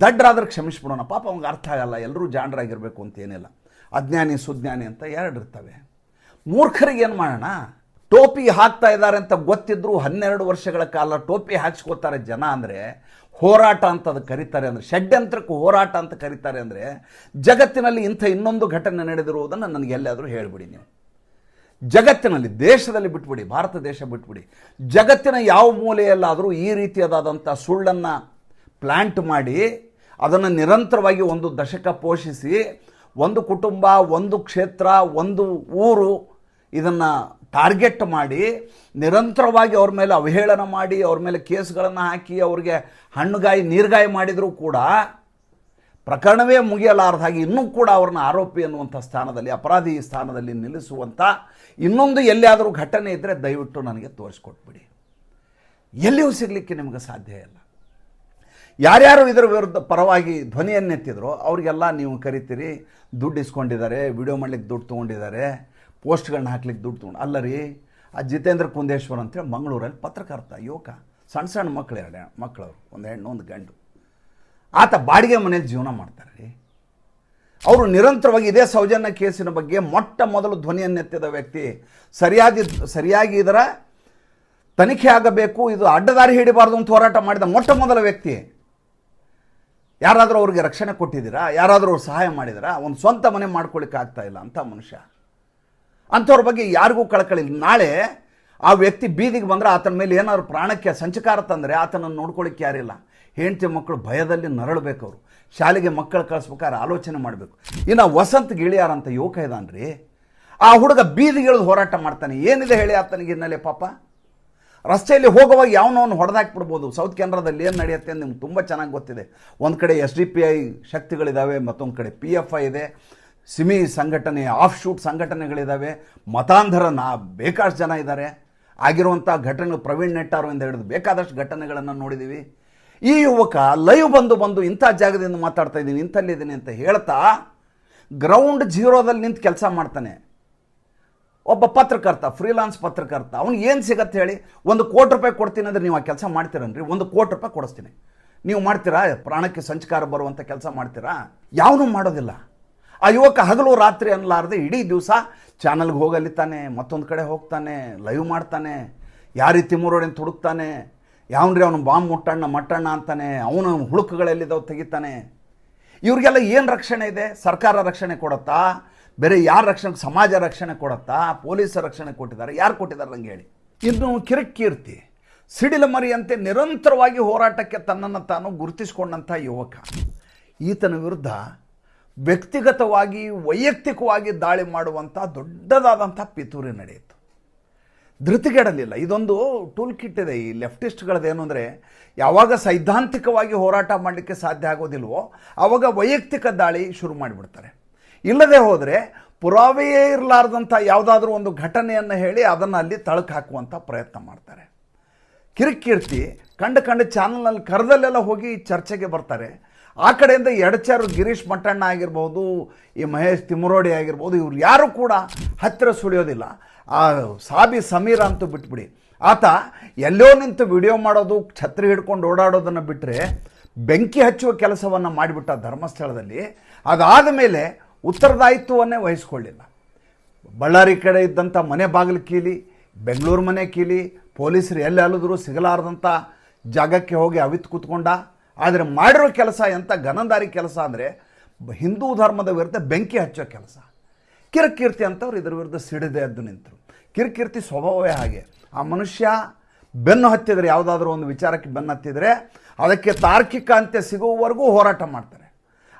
ದಡ್ಡರಾದ್ರೆ ಕ್ಷಮಿಸ್ಬಿಡೋಣ. ಪಾಪ ಅವ್ನಿಗೆ ಅರ್ಥ ಆಗಲ್ಲ. ಎಲ್ಲರೂ ಜಾಣರಾಗಿರಬೇಕು ಅಂತ ಏನಿಲ್ಲ. ಅಜ್ಞಾನಿ ಸುಜ್ಞಾನಿ ಅಂತ ಎರಡು ಇರ್ತವೆ. ಮೂರ್ಖರಿಗೆ ಏನು ಮಾಡೋಣ? ಟೋಪಿ ಹಾಕ್ತಾ ಇದ್ದಾರೆ ಅಂತ ಗೊತ್ತಿದ್ರು ಹನ್ನೆರಡು ವರ್ಷಗಳ ಕಾಲ ಟೋಪಿ ಹಾಕ್ಸ್ಕೋತಾರೆ ಜನ ಅಂದರೆ ಹೋರಾಟ ಅಂತ ಅದು ಕರೀತಾರೆ ಅಂದರೆ, ಷಡ್ಯಂತ್ರಕ್ಕೆ ಹೋರಾಟ ಅಂತ ಕರೀತಾರೆ ಅಂದರೆ, ಜಗತ್ತಿನಲ್ಲಿ ಇಂಥ ಇನ್ನೊಂದು ಘಟನೆ ನಡೆದಿರುವುದನ್ನು ನನಗೆ ಎಲ್ಲಾದರೂ ಹೇಳಿಬಿಡಿ ನೀವು. ಜಗತ್ತಿನಲ್ಲಿ ದೇಶದಲ್ಲಿ ಬಿಟ್ಬಿಡಿ, ಭಾರತ ದೇಶ ಬಿಟ್ಬಿಡಿ. ಜಗತ್ತಿನ ಯಾವ ಮೂಲೆಯಲ್ಲಾದರೂ ಈ ರೀತಿಯಾದಂಥ ಸುಳ್ಳನ್ನು ಪ್ಲ್ಯಾಂಟ್ ಮಾಡಿ, ಅದನ್ನು ನಿರಂತರವಾಗಿ ಒಂದು ದಶಕ ಪೋಷಿಸಿ, ಒಂದು ಕುಟುಂಬ, ಒಂದು ಕ್ಷೇತ್ರ, ಒಂದು ಊರು ಇದನ್ನು ಟಾರ್ಗೆಟ್ ಮಾಡಿ, ನಿರಂತರವಾಗಿ ಅವ್ರ ಮೇಲೆ ಅವಹೇಳನ ಮಾಡಿ, ಅವ್ರ ಮೇಲೆ ಕೇಸ್ಗಳನ್ನು ಹಾಕಿ, ಅವ್ರಿಗೆ ಹಣ್ಣುಗಾಯಿ, ನೀರ್ಗಾಯಿ ಮಾಡಿದರೂ ಕೂಡ ಪ್ರಕರಣವೇ ಮುಗಿಯಲಾರ್ದ ಹಾಗೆ ಇನ್ನೂ ಕೂಡ ಅವ್ರನ್ನ ಆರೋಪಿ ಅನ್ನುವಂಥ ಸ್ಥಾನದಲ್ಲಿ, ಅಪರಾಧಿ ಸ್ಥಾನದಲ್ಲಿ ನಿಲ್ಲಿಸುವಂಥ ಇನ್ನೊಂದು ಎಲ್ಲಿಯಾದರೂ ಘಟನೆ ಇದ್ದರೆ ದಯವಿಟ್ಟು ನನಗೆ ತೋರಿಸ್ಕೊಟ್ಬಿಡಿ. ಎಲ್ಲಿಯೂ ಸಿಗಲಿಕ್ಕೆ ನಿಮಗೆ ಸಾಧ್ಯ ಇಲ್ಲ. ಯಾರ್ಯಾರು ಇದರ ವಿರುದ್ಧ ಪರವಾಗಿ ಧ್ವನಿಯನ್ನೆತ್ತಿದ್ರು, ಅವರಿಗೆಲ್ಲ ನೀವು ಕರಿತೀರಿ, ದುಡ್ಡು ಇಸ್ಕೊಂಡಿದ್ದಾರೆ, ವಿಡಿಯೋ ಮಾಡ್ಲಿಕ್ಕೆ ದುಡ್ಡು ತೊಗೊಂಡಿದ್ದಾರೆ ಪೋಸ್ಟ್ಗಳನ್ನ ಹಾಕ್ಲಿಕ್ಕೆ ದುಡ್ಡು ತೊಗೊಂಡು, ಅಲ್ಲ ರೀ, ಆ ಜಿತೇಂದ್ರ ಕುಂದೇಶ್ವರ್ ಅಂತೇಳಿ ಮಂಗಳೂರಲ್ಲಿ ಪತ್ರಕರ್ತ, ಯುವಕ ಸಣ್ಣ ಸಣ್ಣ ಮಕ್ಕಳು ಎರಡು ಮಕ್ಕಳವರು ಒಂದು ಹೆಣ್ಣು, ಒಂದು ಗಂಡು. ಆತ ಬಾಡಿಗೆ ಮನೇಲಿ ಜೀವನ ಮಾಡ್ತಾರೆ ರೀ. ಅವರು ನಿರಂತರವಾಗಿ ಇದೇ ಸೌಜನ್ಯ ಕೇಸಿನ ಬಗ್ಗೆ ಮೊಟ್ಟ ಮೊದಲು ಧ್ವನಿಯನ್ನೆತ್ತಿದ ವ್ಯಕ್ತಿ, ಸರಿಯಾಗಿ ಸರಿಯಾಗಿ ಇದರ ತನಿಖೆ ಆಗಬೇಕು, ಇದು ಅಡ್ಡದಾರಿ ಹಿಡಿಬಾರ್ದು ಅಂತ ಹೋರಾಟ ಮಾಡಿದ ಮೊಟ್ಟ ಮೊದಲ ವ್ಯಕ್ತಿ. ಯಾರಾದರೂ ಅವ್ರಿಗೆ ರಕ್ಷಣೆ ಕೊಟ್ಟಿದ್ದೀರಾ? ಯಾರಾದರೂ ಅವ್ರು ಸಹಾಯ ಮಾಡಿದಿರಾ ಒಂದು ಸ್ವಂತ ಮನೆ ಮಾಡ್ಕೊಳ್ಳಿಕ್ಕೆ ಆಗ್ತಾ ಇಲ್ಲ ಅಂತ ಮನುಷ್ಯ. ಅಂಥವ್ರ ಬಗ್ಗೆ ಯಾರಿಗೂ ಕಳಕಳಿ ಇಲ್ಲ. ನಾಳೆ ಆ ವ್ಯಕ್ತಿ ಬೀದಿಗೆ ಬಂದರೆ ಆತನ ಮೇಲೆ ಏನಾದ್ರು ಪ್ರಾಣಕ್ಕೆ ಸಂಚಕಾರ ತಂದರೆ ಆತನನ್ನು ನೋಡ್ಕೊಳ್ಳಿಕ್ಕೆ ಯಾರಿಲ್ಲ. ಹೆಂಡತಿ ಮಕ್ಕಳು ಭಯದಲ್ಲಿ ನರಳಬೇಕು ಅವರು. ಶಾಲೆಗೆ ಮಕ್ಕಳು ಕಳಿಸ್ಬೇಕಾದ್ರೆ ಆಲೋಚನೆ ಮಾಡಬೇಕು. ಇನ್ನು ವಸಂತ್ ಗಿಳಿಯಾರ ಅಂತ ಯುವಕ ರೀ ಆ ಹುಡುಗ ಬೀದಿಗಿಳಿದು ಹೋರಾಟ ಮಾಡ್ತಾನೆ. ಏನಿದೆ ಹೇಳಿ ಆತನಿಗೆ ಹಿನ್ನೆಲೆ ಪಾಪ? ರಸ್ತೆಯಲ್ಲಿ ಹೋಗುವಾಗ ಯಾವನವನು ಹೊಡೆದಾಕ್ಬಿಡ್ಬೋದು. ಸೌತ್ ಕೆನರಾದಲ್ಲಿ ಏನು ನಡೆಯುತ್ತೆ ಅಂತ ನಿಮ್ಗೆ ತುಂಬ ಚೆನ್ನಾಗಿ ಗೊತ್ತಿದೆ. ಒಂದು ಕಡೆ ಎಸ್ ಡಿ ಪಿ ಐ ಶಕ್ತಿಗಳಿದ್ದಾವೆ ಮತ್ತೊಂದು ಕಡೆ ಪಿ ಎಫ್ ಐ ಇದೆ. ಸಿಮಿ ಸಂಘಟನೆ ಆಫ್ ಶೂಟ್ ಸಂಘಟನೆಗಳಿದ್ದಾವೆ ಮತಾಂಧರ ನಾ ಬೇಕಾದಷ್ಟು ಜನ ಇದ್ದಾರೆ ಆಗಿರುವಂಥ ಘಟನೆ ಪ್ರವೀಣ್ ನೆಟ್ಟಾರು ಹಿಡಿದು ಬೇಕಾದಷ್ಟು ಘಟನೆಗಳನ್ನು ನೋಡಿದ್ದೀವಿ ಈ ಯುವಕ ಲೈವ್ ಬಂದು ಬಂದು ಇಂಥ ಜಾಗದಿಂದ ಮಾತಾಡ್ತಾ ಇದ್ದೀನಿ ಇಂಥಲ್ಲಿದ್ದೀನಿ ಅಂತ ಹೇಳ್ತಾ ಗ್ರೌಂಡ್ ಜೀರೋದಲ್ಲಿ ನಿಂತು ಕೆಲಸ ಮಾಡ್ತಾನೆ. ಒಬ್ಬ ಪತ್ರಕರ್ತ ಫ್ರೀಲಾನ್ಸ್ ಪತ್ರಕರ್ತ ಅವ್ನು ಏನು ಸಿಗತ್ತೆ ಹೇಳಿ? ಒಂದು ಕೋಟಿ ರೂಪಾಯಿ ಕೊಡ್ತೀನಿ ಅಂದರೆ ನೀವು ಆ ಕೆಲಸ ಮಾಡ್ತೀರನ್ರಿ? ಒಂದು ಕೋಟಿ ರೂಪಾಯಿ ಕೊಡಿಸ್ತೀನಿ. ನೀವು ಮಾಡ್ತೀರಾ? ಪ್ರಾಣಕ್ಕೆ ಸಂಚಕಾರ ಬರುವಂಥ ಕೆಲಸ ಮಾಡ್ತೀರಾ? ಯಾವನು ಮಾಡೋದಿಲ್ಲ. ಆ ಯುವಕ ಹಗಲು ರಾತ್ರಿ ಅನ್ನಲಾರದೆ ಇಡೀ ದಿವಸ ಚಾನಲ್ಗೆ ಹೋಗಲಿತ್ತಾನೆ, ಮತ್ತೊಂದು ಕಡೆ ಹೋಗ್ತಾನೆ ಲೈವ್ ಮಾಡ್ತಾನೆ, ಯಾವ ರೀತಿ ಮೂರೋಡಿನ ತುಡುಕ್ತಾನೆ, ಯಾವನ್ರಿ ಅವನು ಬಾಂಬ್ ಮುಟ್ಟಣ್ಣ, ಮಟ್ಟಣ್ಣ ಅಂತಾನೆ, ಅವನು ಹುಳುಕುಗಳೆಲ್ಲಿದ್ದಾವೆ ತೆಗಿತಾನೆ. ಇವ್ರಿಗೆಲ್ಲ ಏನು ರಕ್ಷಣೆ ಇದೆ? ಸರ್ಕಾರ ರಕ್ಷಣೆ ಕೊಡುತ್ತಾ? ಬೇರೆ ಯಾರ ರಕ್ಷಣೆ, ಸಮಾಜ ರಕ್ಷಣೆ ಕೊಡುತ್ತಾ? ಪೊಲೀಸರ ರಕ್ಷಣೆ ಕೊಟ್ಟಿದ್ದಾರೆ, ಯಾರು ಕೊಟ್ಟಿದ್ದಾರೆ ನಂಗೆ ಹೇಳಿ. ಇನ್ನು ಕಿರಿಕೀರ್ತಿ, ಸಿಡಿಲ ಮರಿಯಂತೆ ನಿರಂತರವಾಗಿ ಹೋರಾಟಕ್ಕೆ ತನ್ನನ್ನು ತಾನು ಗುರುತಿಸಿಕೊಂಡಂಥ ಯುವಕ. ಈತನ ವಿರುದ್ಧ ವ್ಯಕ್ತಿಗತವಾಗಿ, ವೈಯಕ್ತಿಕವಾಗಿ ದಾಳಿ ಮಾಡುವಂಥ ದೊಡ್ಡದಾದಂಥ ಪಿತೂರಿ ನಡೆಯಿತು. ಧೃತಿಗೆಡಲಿಲ್ಲ. ಇದೊಂದು ಟೂಲ್ ಕಿಟ್ ಇದೆ. ಈ ಲೆಫ್ಟಿಸ್ಟ್ಗಳದ್ದೇನು ಅಂದರೆ, ಯಾವಾಗ ಸೈದ್ಧಾಂತಿಕವಾಗಿ ಹೋರಾಟ ಮಾಡಲಿಕ್ಕೆ ಸಾಧ್ಯ ಆಗೋದಿಲ್ವೋ ಆವಾಗ ವೈಯಕ್ತಿಕ ದಾಳಿ ಶುರು ಮಾಡಿಬಿಡ್ತಾರೆ. ಇಲ್ಲದೆ ಹೋದರೆ, ಪುರಾವೆಯೇ ಇರಲಾರ್ದಂಥ ಯಾವುದಾದ್ರೂ ಒಂದು ಘಟನೆಯನ್ನು ಹೇಳಿ ಅದನ್ನು ಅಲ್ಲಿ ತಳಕು ಹಾಕುವಂಥ ಪ್ರಯತ್ನ ಮಾಡ್ತಾರೆ. ಕಿರಿಕೀರ್ತಿ, ಕಂಡು ಕಂಡು ಚಾನಲ್ನಲ್ಲಿ ಕರೆದಲ್ಲೆಲ್ಲ ಹೋಗಿ ಚರ್ಚೆಗೆ ಬರ್ತಾರೆ. ಆ ಕಡೆಯಿಂದ ಎಡಚಾರು ಗಿರೀಶ್ ಮಟ್ಟಣ್ಣ ಆಗಿರ್ಬೋದು, ಈ ಮಹೇಶ್ ತಿಮ್ಮರೋಡಿ ಆಗಿರ್ಬೋದು, ಇವ್ರು ಯಾರು ಕೂಡ ಹತ್ತಿರ ಸುಳಿಯೋದಿಲ್ಲ. ಆ ಸಾಬಿ ಸಮೀರ ಅಂತೂ ಬಿಟ್ಬಿಡಿ. ಆತ ಎಲ್ಲೋ ನಿಂತು ವಿಡಿಯೋ ಮಾಡೋದು, ಛತ್ರಿ ಹಿಡ್ಕೊಂಡು ಓಡಾಡೋದನ್ನು ಬಿಟ್ಟರೆ ಬೆಂಕಿ ಹಚ್ಚುವ ಕೆಲಸವನ್ನು ಮಾಡಿಬಿಟ್ಟ ಧರ್ಮಸ್ಥಳದಲ್ಲಿ. ಅದಾದ ಮೇಲೆ ಉತ್ತರದಾಯಿತ್ವವನ್ನೇ ವಹಿಸ್ಕೊಳ್ಳಿಲ್ಲ. ಬಳ್ಳಾರಿ ಕಡೆ ಇದ್ದಂಥ ಮನೆ ಬಾಗಿಲು ಕೀಲಿ, ಬೆಂಗಳೂರು ಮನೆ ಕೀಲಿ, ಪೊಲೀಸರು ಎಲ್ಲಿ ಅಲಿದ್ರು ಸಿಗಲಾರ್ದಂಥ ಜಾಗಕ್ಕೆ ಹೋಗಿ ಅವಿತು ಕೂತ್ಕೊಂಡ. ಆದರೆ ಮಾಡಿರೋ ಕೆಲಸ ಎಂಥ ಘನಂದಾರಿ ಕೆಲಸ ಅಂದರೆ ಹಿಂದೂ ಧರ್ಮದ ವಿರುದ್ಧ ಬೆಂಕಿ ಹಚ್ಚೋ ಕೆಲಸ. ಕಿರಕೀರ್ತಿ ಅಂತವ್ರು ಇದರ ವಿರುದ್ಧ ಸಿಡಿದೆ ಎದ್ದು ನಿಂತರು. ಕಿರಕೀರ್ತಿ ಸ್ವಭಾವವೇ ಹಾಗೆ. ಆ ಮನುಷ್ಯ ಬೆನ್ನು ಹತ್ತಿದರೆ ಯಾವುದಾದ್ರೂ ಒಂದು ವಿಚಾರಕ್ಕೆ ಬೆನ್ನು ಹತ್ತಿದರೆ ಅದಕ್ಕೆ ತಾರ್ಕಿಕ ಅಂತ್ಯ ಸಿಗುವವರೆಗೂ ಹೋರಾಟ ಮಾಡ್ತಾರೆ.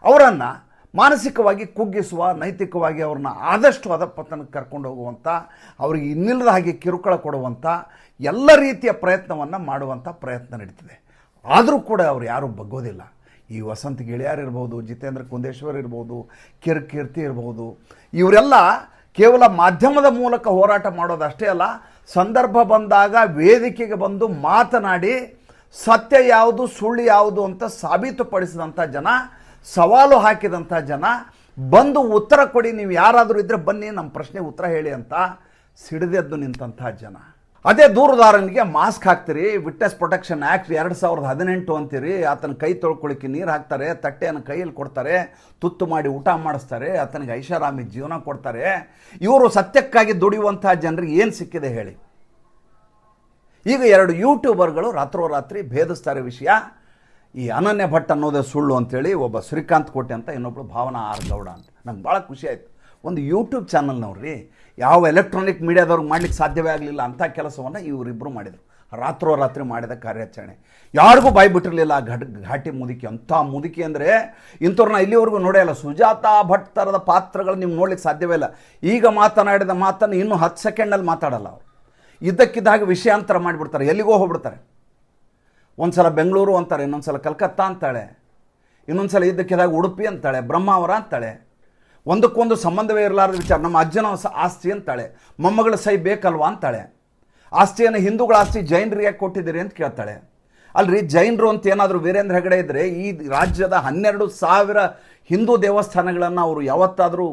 ಅವರನ್ನು ಮಾನಸಿಕವಾಗಿ ಕುಗ್ಗಿಸುವ, ನೈತಿಕವಾಗಿ ಅವ್ರನ್ನ ಆದಷ್ಟು ಅಧಪತನಕ್ಕೆ ಕರ್ಕೊಂಡು ಹೋಗುವಂಥ ಅವ್ರಿಗೆ ಇನ್ನಿಲ್ಲದ ಹಾಗೆ ಕಿರುಕುಳ ಕೊಡುವಂಥ ಎಲ್ಲ ರೀತಿಯ ಪ್ರಯತ್ನವನ್ನು ಮಾಡುವಂಥ ಪ್ರಯತ್ನ ನಡೀತಿದೆ. ಆದರೂ ಕೂಡ ಅವ್ರು ಯಾರೂ ಬಗ್ಗೋದಿಲ್ಲ. ಈ ವಸಂತ ಗಿಳಿಯಾರ್ ಇರ್ಬೋದು, ಜಿತೇಂದ್ರ ಕುಂದೇಶ್ವರ್ ಇರ್ಬೋದು ಕಿರ್ಕೀರ್ತಿ ಇರ್ಬೋದು, ಇವರೆಲ್ಲ ಕೇವಲ ಮಾಧ್ಯಮದ ಮೂಲಕ ಹೋರಾಟ ಮಾಡೋದಷ್ಟೇ ಅಲ್ಲ, ಸಂದರ್ಭ ಬಂದಾಗ ವೇದಿಕೆಗೆ ಬಂದು ಮಾತನಾಡಿ ಸತ್ಯ ಯಾವುದು, ಸುಳ್ಳು ಯಾವುದು ಅಂತ ಸಾಬೀತುಪಡಿಸಿದಂಥ ಜನ, ಸವಾಲು ಹಾಕಿದಂಥ ಜನ, ಬಂದು ಉತ್ತರ ಕೊಡಿ, ನೀವು ಯಾರಾದರೂ ಇದ್ದರೆ ಬನ್ನಿ, ನಮ್ಮ ಪ್ರಶ್ನೆ ಉತ್ತರ ಹೇಳಿ ಅಂತ ಸಿಡಿದೆದ್ದು ನಿಂತಹ ಜನ. ಅದೇ ದೂರದಾರನಿಗೆ ಮಾಸ್ಕ್ ಹಾಕ್ತೀರಿ, ವಿಟ್ನೆಸ್ ಪ್ರೊಟೆಕ್ಷನ್ ಆ್ಯಕ್ಟ್ ಎರಡು ಸಾವಿರದ ಹದಿನೆಂಟು ಅಂತೀರಿ, ಆತನ ಕೈ ತೊಳ್ಕೊಳ್ಳಿಕ್ಕೆ ನೀರು ಹಾಕ್ತಾರೆ, ತಟ್ಟೆಯನ್ನು ಕೈಯಲ್ಲಿ ಕೊಡ್ತಾರೆ, ತುತ್ತು ಮಾಡಿ ಊಟ ಮಾಡಿಸ್ತಾರೆ, ಆತನಿಗೆ ಐಷಾರಾಮಿ ಜೀವನ ಕೊಡ್ತಾರೆ. ಇವರು ಸತ್ಯಕ್ಕಾಗಿ ದುಡಿಯುವಂತಹ ಜನರಿಗೆ ಏನು ಸಿಕ್ಕಿದೆ ಹೇಳಿ? ಈಗ ಎರಡು ಯೂಟ್ಯೂಬರ್ಗಳು ರಾತ್ರೋರಾತ್ರಿ ಭೇದಿಸ್ತಾರೆ ವಿಷಯ. ಈ ಅನನ್ಯ ಭಟ್ ಅನ್ನೋದೇ ಸುಳ್ಳು ಅಂತೇಳಿ ಒಬ್ಬ ಶ್ರೀಕಾಂತ್ ಕೋಟೆ ಅಂತ ಇನ್ನೊಬ್ಳು ಭಾವನಾ ಆರ್ ಗೌಡ ಅಂತ. ನಂಗೆ ಭಾಳ ಖುಷಿ ಆಯಿತು. ಒಂದು ಯೂಟ್ಯೂಬ್ ಚಾನಲ್ನವ್ರಿ ಯಾವ ಎಲೆಕ್ಟ್ರಾನಿಕ್ ಮೀಡಿಯಾದವ್ರಿಗೆ ಮಾಡ್ಲಿಕ್ಕೆ ಸಾಧ್ಯವೇ ಆಗಲಿಲ್ಲ ಅಂಥ ಕೆಲಸವನ್ನು ಇವರಿಬ್ಬರು ಮಾಡಿದರು. ರಾತ್ರೋರಾತ್ರಿ ಮಾಡಿದ ಕಾರ್ಯಾಚರಣೆ. ಯಾರಿಗೂ ಬಾಯಿ ಬಿಟ್ಟಿರಲಿಲ್ಲ ಆ ಘಟ್, ಘಾಟಿ ಮುದುಕಿ. ಅಂಥ ಮುದುಕಿ ಅಂದರೆ ಇಂಥವ್ರನ್ನ ಇಲ್ಲಿವರೆಗೂ ನೋಡೇ ಇಲ್ಲ. ಸುಜಾತಾ ಭಟ್ ಥರದ ಪಾತ್ರಗಳು ನೀವು ನೋಡ್ಲಿಕ್ಕೆ ಸಾಧ್ಯವೇ ಇಲ್ಲ. ಈಗ ಮಾತನಾಡಿದ ಮಾತನ್ನು ಇನ್ನೂ ಹತ್ತು ಸೆಕೆಂಡಲ್ಲಿ ಮಾತಾಡಲ್ಲ ಅವರು. ಇದ್ದಕ್ಕಿದ್ದಾಗ ವಿಷಯಾಂತರ ಮಾಡಿಬಿಡ್ತಾರೆ. ಎಲ್ಲಿಗೋ ಹೋಗ್ಬಿಡ್ತಾರೆ. ಒಂದು ಸಲ ಬೆಂಗಳೂರು ಅಂತಾರೆ ಇನ್ನೊಂದು ಸಲ ಕಲ್ಕತ್ತಾ ಅಂತಾಳೆ. ಇನ್ನೊಂದು ಸಲ ಇದ್ದಕ್ಕಿದ್ದಾಗ ಉಡುಪಿ ಅಂತಾಳೆ, ಬ್ರಹ್ಮಾವರ ಅಂತಾಳೆ. ಒಂದಕ್ಕೊಂದು ಸಂಬಂಧವೇ ಇರಲಾರದ ವಿಚಾರ. ನಮ್ಮ ಅಜ್ಜನ ಆಸ್ತಿ ಅಂತಾಳೆ. ಮೊಮ್ಮಗಳ ಸೈ ಬೇಕಲ್ವಾ ಅಂತಾಳೆ. ಆಸ್ತಿಯನ್ನು ಹಿಂದೂಗಳ ಆಸ್ತಿ ಜೈನರಿಗೆ ಕೊಟ್ಟಿದ್ದೀರಿ ಅಂತ ಕೇಳ್ತಾಳೆ. ಅಲ್ರಿ, ಜೈನರು ಅಂತ ಏನಾದರೂ ವೀರೇಂದ್ರ ಹೆಗಡೆ ಇದ್ದರೆ ಈ ರಾಜ್ಯದ ಹನ್ನೆರಡು ಸಾವಿರ ಹಿಂದೂ ದೇವಸ್ಥಾನಗಳನ್ನು ಅವರು ಯಾವತ್ತಾದರೂ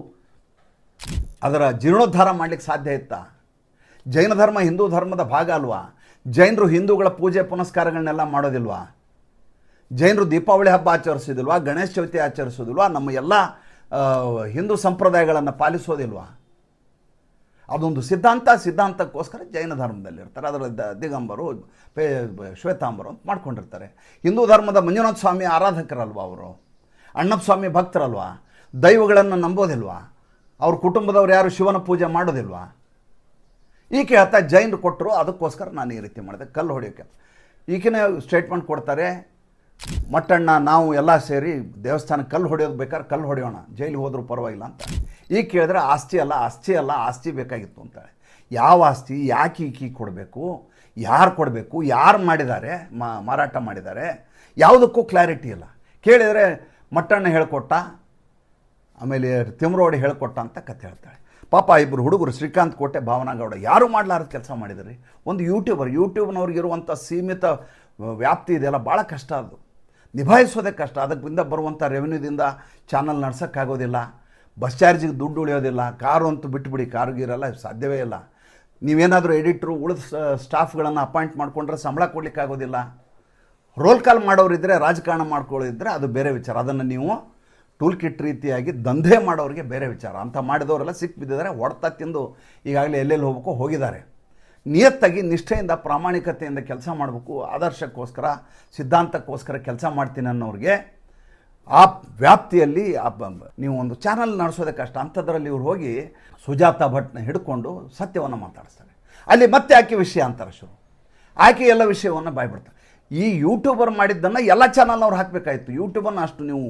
ಅದರ ಜೀರ್ಣೋದ್ಧಾರ ಮಾಡಲಿಕ್ಕೆ ಸಾಧ್ಯ ಇತ್ತಾ? ಜೈನ ಧರ್ಮ ಹಿಂದೂ ಧರ್ಮದ ಭಾಗ ಅಲ್ವಾ? ಜೈನರು ಹಿಂದೂಗಳ ಪೂಜೆ ಪುನಸ್ಕಾರಗಳನ್ನೆಲ್ಲ ಮಾಡೋದಿಲ್ವಾ? ಜೈನರು ದೀಪಾವಳಿ ಹಬ್ಬ ಆಚರಿಸೋದಿಲ್ವಾ ಗಣೇಶ ಚೌತಿ ಆಚರಿಸೋದಿಲ್ವಾ ನಮ್ಮ ಎಲ್ಲ ಹಿಂದೂ ಸಂಪ್ರದಾಯಗಳನ್ನು ಪಾಲಿಸೋದಿಲ್ವಾ? ಅದೊಂದು ಸಿದ್ಧಾಂತ, ಸಿದ್ಧಾಂತಕ್ಕೋಸ್ಕರ ಜೈನ ಧರ್ಮದಲ್ಲಿರ್ತಾರೆ ಅದರ ದಿಗಂಬರು ಶ್ವೇತಾಂಬರು ಅಂತ ಮಾಡ್ಕೊಂಡಿರ್ತಾರೆ. ಹಿಂದೂ ಧರ್ಮದ ಮಂಜುನಾಥ ಸ್ವಾಮಿ ಆರಾಧಕರಲ್ವಾ ಅವರು? ಅಣ್ಣಪ್ಪ ಸ್ವಾಮಿ ಭಕ್ತರಲ್ವಾ? ದೈವಗಳನ್ನು ನಂಬೋದಿಲ್ವಾ? ಅವ್ರ ಕುಟುಂಬದವ್ರು ಯಾರು ಶಿವನ ಪೂಜೆ ಮಾಡೋದಿಲ್ವಾ? ಈಕೆ ಆತ ಜೈನರು ಕೊಟ್ಟರು ಅದಕ್ಕೋಸ್ಕರ ನಾನು ಈ ರೀತಿ ಮಾಡಿದೆ. ಕಲ್ಲು ಹೊಡೆಯೋಕ್ಕೆ. ಈಕೆನೇ ಸ್ಟೇಟ್ಮೆಂಟ್ ಕೊಡ್ತಾರೆ ಮಟ್ಟಣ್ಣ, ನಾವು ಎಲ್ಲ ಸೇರಿ ದೇವಸ್ಥಾನ ಕಲ್ಲು ಹೊಡೆಯೋದು ಬೇಕಾದ್ರೆ ಕಲ್ಲು ಹೊಡೆಯೋಣ, ಜೈಲಿಗೆ ಹೋದರೂ ಪರವಾಗಿಲ್ಲ ಅಂತ. ಈಗ ಕೇಳಿದ್ರೆ ಆಸ್ತಿ ಅಲ್ಲ ಆಸ್ತಿ ಅಲ್ಲ, ಆಸ್ತಿ ಬೇಕಾಗಿತ್ತು ಅಂತಾಳೆ ಯಾವ ಆಸ್ತಿ, ಯಾಕೆ ಈಕಿ ಕೊಡಬೇಕು, ಯಾರು ಕೊಡಬೇಕು, ಯಾರು ಮಾಡಿದ್ದಾರೆ ಮಾರಾಟ ಮಾಡಿದ್ದಾರೆ, ಯಾವುದಕ್ಕೂ ಕ್ಲಾರಿಟಿ ಇಲ್ಲ. ಕೇಳಿದರೆ ಮಟ್ಟಣ್ಣ ಹೇಳ್ಕೊಟ್ಟ, ಆಮೇಲೆ ತಿಮ್ರೋಡಿ ಹೇಳ್ಕೊಟ್ಟ ಅಂತ ಕತೆ ಹೇಳ್ತಾಳೆ. ಪಾಪ ಇಬ್ಬರು ಹುಡುಗರು ಶ್ರೀಕಾಂತ್ ಕೋಟೆ, ಭಾವನಾಗೌಡ, ಯಾರು ಮಾಡಲಾರದ ಕೆಲಸ ಮಾಡಿದ್ರಿ? ಒಂದು ಯೂಟ್ಯೂಬರ್ ಯೂಟ್ಯೂಬ್ನವ್ರಿಗಿರುವಂಥ ಸೀಮಿತ ವ್ಯಾಪ್ತಿ ಇದೆಯಲ್ಲ, ಭಾಳ ಕಷ್ಟ ಅದು. ನಿಭಾಯಿಸೋದೇ ಕಷ್ಟ ಅದಕ್ಕಿಂದ ಬರುವಂಥ ರೆವೆನ್ಯೂದಿಂದ ಚಾನಲ್ ನಡ್ಸೋಕ್ಕಾಗೋದಿಲ್ಲ. ಬಸ್ ಚಾರ್ಜಿಗೆ ದುಡ್ಡು ಉಳಿಯೋದಿಲ್ಲ. ಕಾರು ಅಂತೂ ಬಿಟ್ಬಿಡಿ. ಕಾರುಗಿರಲ್ಲ ಸಾಧ್ಯವೇ ಇಲ್ಲ. ನೀವೇನಾದರೂ ಎಡಿಟ್ರು ಉಳಿದ ಸ್ಟಾಫ್ಗಳನ್ನು ಅಪಾಯಿಂಟ್ ಮಾಡಿಕೊಂಡ್ರೆ ಸಂಬಳ ಕೊಡಲಿಕ್ಕಾಗೋದಿಲ್ಲ. ರೋಲ್ ಕಾಲ್ ಮಾಡೋರಿದ್ದರೆ ರಾಜಕಾರಣ ಮಾಡ್ಕೊಳ್ಳೋದಿದ್ದರೆ ಅದು ಬೇರೆ ವಿಚಾರ. ಅದನ್ನು ನೀವು ಟೂಲ್ ಕಿಟ್ ರೀತಿಯಾಗಿ ದಂಧೆ ಮಾಡೋರಿಗೆ ಬೇರೆ ವಿಚಾರ. ಅಂತ ಮಾಡಿದವರೆಲ್ಲ ಸಿಕ್ಕಿ ಬಿದ್ದಿದ್ದಾರೆ ಹೊಡ್ತಾ ತಿಂದು ಈಗಾಗಲೇ ಎಲ್ಲೆಲ್ಲಿ ಹೋಗಬೇಕು ಹೋಗಿದ್ದಾರೆ. ನಿಯತ್ತಾಗಿ ನಿಷ್ಠೆಯಿಂದ ಪ್ರಾಮಾಣಿಕತೆಯಿಂದ ಕೆಲಸ ಮಾಡಬೇಕು, ಆದರ್ಶಕ್ಕೋಸ್ಕರ, ಸಿದ್ಧಾಂತಕ್ಕೋಸ್ಕರ ಕೆಲಸ ಮಾಡ್ತೀನಿ ಅನ್ನೋರಿಗೆ, ಆ ವ್ಯಾಪ್ತಿಯಲ್ಲಿ ನೀವು ಒಂದು ಚಾನಲ್ ನಡೆಸೋದೇ ಕಷ್ಟ ಅಂಥದ್ರಲ್ಲಿ ಇವ್ರು ಹೋಗಿ ಸುಜಾತ ಭಟ್ನ ಹಿಡ್ಕೊಂಡು ಸತ್ಯವನ್ನು ಮಾತಾಡಿಸ್ತಾರೆ. ಅಲ್ಲಿ ಮತ್ತೆ ಆಕೆ ವಿಷಯ ಅಂತಾರೆ ಶುರು. ಆಕೆ ಎಲ್ಲ ವಿಷಯವನ್ನು ಬಾಯ್ಬಿಡ್ತಾರೆ. ಈ ಯೂಟ್ಯೂಬರ್ ಮಾಡಿದ್ದನ್ನು ಎಲ್ಲ ಚಾನಲ್ನವ್ರು ಹಾಕಬೇಕಾಯಿತು. ಯೂಟ್ಯೂಬನ್ನು ಅಷ್ಟು ನೀವು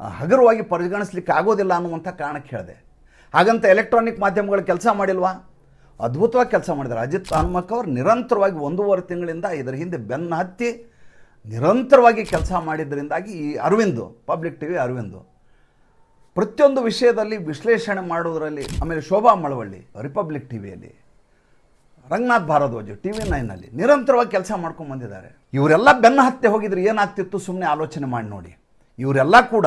ಹಗುರವಾಗಿ ಪರಿಗಣಿಸ್ಲಿಕ್ಕೆ ಆಗೋದಿಲ್ಲ ಅನ್ನುವಂಥ ಕಾರಣಕ್ಕೆ ಹೇಳಿದೆ. ಹಾಗಂತ ಎಲೆಕ್ಟ್ರಾನಿಕ್ ಮಾಧ್ಯಮಗಳು ಕೆಲಸ ಮಾಡಿಲ್ವಾ? ಅದ್ಭುತವಾಗಿ ಕೆಲಸ ಮಾಡಿದ್ದಾರೆ. ಅಜಿತ್ ಹನುಮಕ್ಕ ಅವರು ನಿರಂತರವಾಗಿ ಒಂದೂವರೆ ತಿಂಗಳಿಂದ ಇದರ ಹಿಂದೆ ಬೆನ್ನು ಹತ್ತಿ ನಿರಂತರವಾಗಿ ಕೆಲಸ ಮಾಡಿದ್ದರಿಂದಾಗಿ ಈ Aravind, public T V Aravind, ಪ್ರತಿಯೊಂದು ವಿಷಯದಲ್ಲಿ ವಿಶ್ಲೇಷಣೆ ಮಾಡೋದರಲ್ಲಿ ಆಮೇಲೆ ಶೋಭಾ ಮಳವಳ್ಳಿ, ರಿಪಬ್ಲಿಕ್ ಟಿ ವಿಯಲ್ಲಿ ರಂಗನಾಥ್ ಭಾರದ್ವಾಜ್ ಟಿ ವಿ ನೈನಲ್ಲಿ ನಿರಂತರವಾಗಿ ಕೆಲಸ ಮಾಡ್ಕೊಂಡು ಬಂದಿದ್ದಾರೆ. ಇವರೆಲ್ಲ ಬೆನ್ನ ಹತ್ಯೆ ಹೋಗಿದ್ರೆ ಏನಾಗ್ತಿತ್ತು ಸುಮ್ಮನೆ ಆಲೋಚನೆ ಮಾಡಿ ನೋಡಿ. ಇವರೆಲ್ಲ ಕೂಡ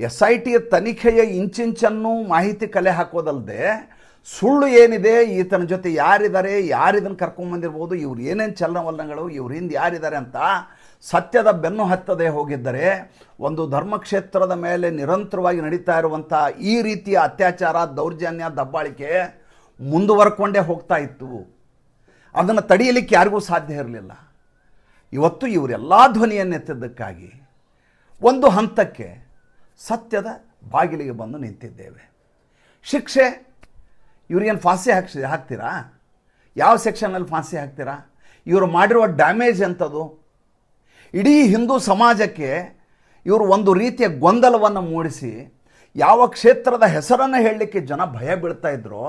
ಎಸ್ ಐ ಟಿಯ ತನಿಖೆಯ ಇಂಚಿಂಚನ್ನು ಮಾಹಿತಿ ಕಲೆ ಹಾಕೋದಲ್ಲದೆ ಸುಳ್ಳು ಏನಿದೆ, ಈತನ ಜೊತೆ ಯಾರಿದ್ದಾರೆ ಯಾರಿದನ್ನು ಕರ್ಕೊಂಬಂದಿರ್ಬೋದು ಇವ್ರು ಏನೇನು ಚಲನವಲನಗಳು, ಇವ್ರ ಹಿಂದೆ ಯಾರಿದ್ದಾರೆ ಅಂತ ಸತ್ಯದ ಬೆನ್ನು ಹತ್ತದೇ ಹೋಗಿದ್ದರೆ, ಒಂದು ಧರ್ಮಕ್ಷೇತ್ರದ ಮೇಲೆ ನಿರಂತರವಾಗಿ ನಡೀತಾ ಇರುವಂಥ ಈ ರೀತಿಯ ಅತ್ಯಾಚಾರ, ದೌರ್ಜನ್ಯ, ದಬ್ಬಾಳಿಕೆ ಮುಂದುವರ್ಕೊಂಡೇ ಹೋಗ್ತಾ ಇತ್ತು. ಅದನ್ನು ತಡೆಯಲಿಕ್ಕೆ ಯಾರಿಗೂ ಸಾಧ್ಯ ಇರಲಿಲ್ಲ. ಇವತ್ತು ಇವರೆಲ್ಲ ಧ್ವನಿಯನ್ನೆತ್ತಿದ್ದಕ್ಕಾಗಿ ಒಂದು ಹಂತಕ್ಕೆ ಸತ್ಯದ ಬಾಗಿಲಿಗೆ ಬಂದು ನಿಂತಿದ್ದೇವೆ. ಶಿಕ್ಷೆ ಇವ್ರಿಗೇನು ಫಾಸಿ ಹಾಕ್ಸಿ, ಹಾಕ್ತೀರಾ? ಯಾವ ಸೆಕ್ಷನಲ್ಲಿ ಫಾಸಿ ಹಾಕ್ತೀರಾ? ಇವರು ಮಾಡಿರುವ ಡ್ಯಾಮೇಜ್ ಎಂಥದ್ದು ಇಡೀ ಹಿಂದೂ ಸಮಾಜಕ್ಕೆ ಇವರು ಒಂದು ರೀತಿಯ ಗೊಂದಲವನ್ನು ಮೂಡಿಸಿ ಯಾವ ಕ್ಷೇತ್ರದ ಹೆಸರನ್ನು ಹೇಳಲಿಕ್ಕೆ ಜನ ಭಯ ಬೀಳ್ತಾ ಇದ್ರೋ,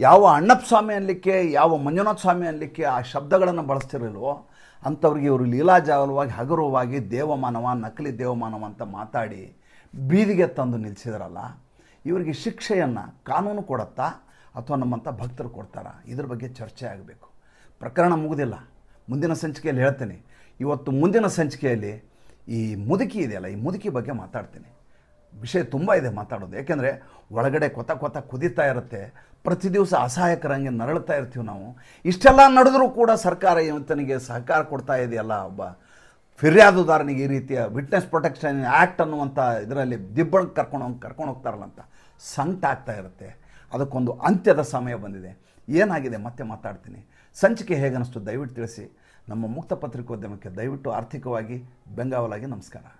ಯಾವ ಅಣ್ಣಪ್ಪ ಸ್ವಾಮಿ ಅನ್ಲಿಕ್ಕೆ, ಯಾವ ಮಂಜುನಾಥ ಸ್ವಾಮಿ ಅನ್ಲಿಕ್ಕೆ ಆ ಶಬ್ದಗಳನ್ನು ಬಳಸ್ತಿರಲಿಲ್ವೋ ಅಂಥವ್ರಿಗೆ ಇವರು ಲೀಲಾಜಾಲವಾಗಿ, ಹಗುರವಾಗಿ ದೇವಮಾನವ, ನಕಲಿ ದೇವಮಾನವ ಅಂತ ಮಾತಾಡಿ ಬೀದಿಗೆ ತಂದು ನಿಲ್ಲಿಸಿದ್ರಲ್ಲ ಇವರಿಗೆ ಶಿಕ್ಷೆಯನ್ನು ಕಾನೂನು ಕೊಡುತ್ತಾ ಅಥವಾ ನಮ್ಮಂಥ ಭಕ್ತರು ಕೊಡ್ತಾರಾ? ಇದ್ರ ಬಗ್ಗೆ ಚರ್ಚೆ ಆಗಬೇಕು. ಪ್ರಕರಣ ಮುಗುದಿಲ್ಲ. ಮುಂದಿನ ಸಂಚಿಕೆಯಲ್ಲಿ ಹೇಳ್ತೇನೆ. ಇವತ್ತು ಮುಂದಿನ ಸಂಚಿಕೆಯಲ್ಲಿ ಈ ಮುದುಕಿ ಇದೆಯಲ್ಲ, ಈ ಮುದುಕಿ ಬಗ್ಗೆ ಮಾತಾಡ್ತೀನಿ. ವಿಷಯ ತುಂಬ ಇದೆ ಮಾತಾಡೋದು. ಯಾಕೆಂದರೆ ಒಳಗಡೆ ಕೊತ ಕೊತ ಕುದೀತಾ ಇರುತ್ತೆ. ಪ್ರತಿ ದಿವಸ ಅಸಹಾಯಕರಂಗೆ ನರಳ್ತಾ ಇರ್ತೀವಿ ನಾವು. ಇಷ್ಟೆಲ್ಲ ನಡೆದರೂ ಕೂಡ ಸರ್ಕಾರ ಇವತ್ತನಿಗೆ ಸಹಕಾರ ಕೊಡ್ತಾ ಇದೆಯಲ್ಲ ಒಬ್ಬ ಫಿರ್ಯಾದುದಾರನಿಗೆ ಈ ರೀತಿಯ ವಿಟ್ನೆಸ್ ಪ್ರೊಟೆಕ್ಷನ್ ಆ್ಯಕ್ಟ್ ಅನ್ನುವಂಥ ಇದರಲ್ಲಿ ದಿಬ್ಬಳಕ್ಕೆ ಕರ್ಕೊಂಡು ಕರ್ಕೊಂಡು ಹೋಗ್ತಾರಲ್ಲ ಅಂತ. ಸಂಕಟ ಆಗ್ತಾ ಇರುತ್ತೆ. ಅದಕ್ಕೊಂದು ಅಂತ್ಯದ ಸಮಯ ಬಂದಿದೆ. ಏನಾಗಿದೆ? ಮತ್ತೆ ಮಾತಾಡ್ತೀನಿ. ಸಂಚಿಕೆ ಹೇಗನ್ನಿಸ್ತು? ದಯವಿಟ್ಟು ತಿಳಿಸಿ. ನಮ್ಮ ಮುಕ್ತ ಪತ್ರಿಕೋದ್ಯಮಕ್ಕೆ ದಯವಿಟ್ಟು ಆರ್ಥಿಕವಾಗಿ ಬೆಂಗಾವಲಾಗಿ ನಮಸ್ಕಾರ.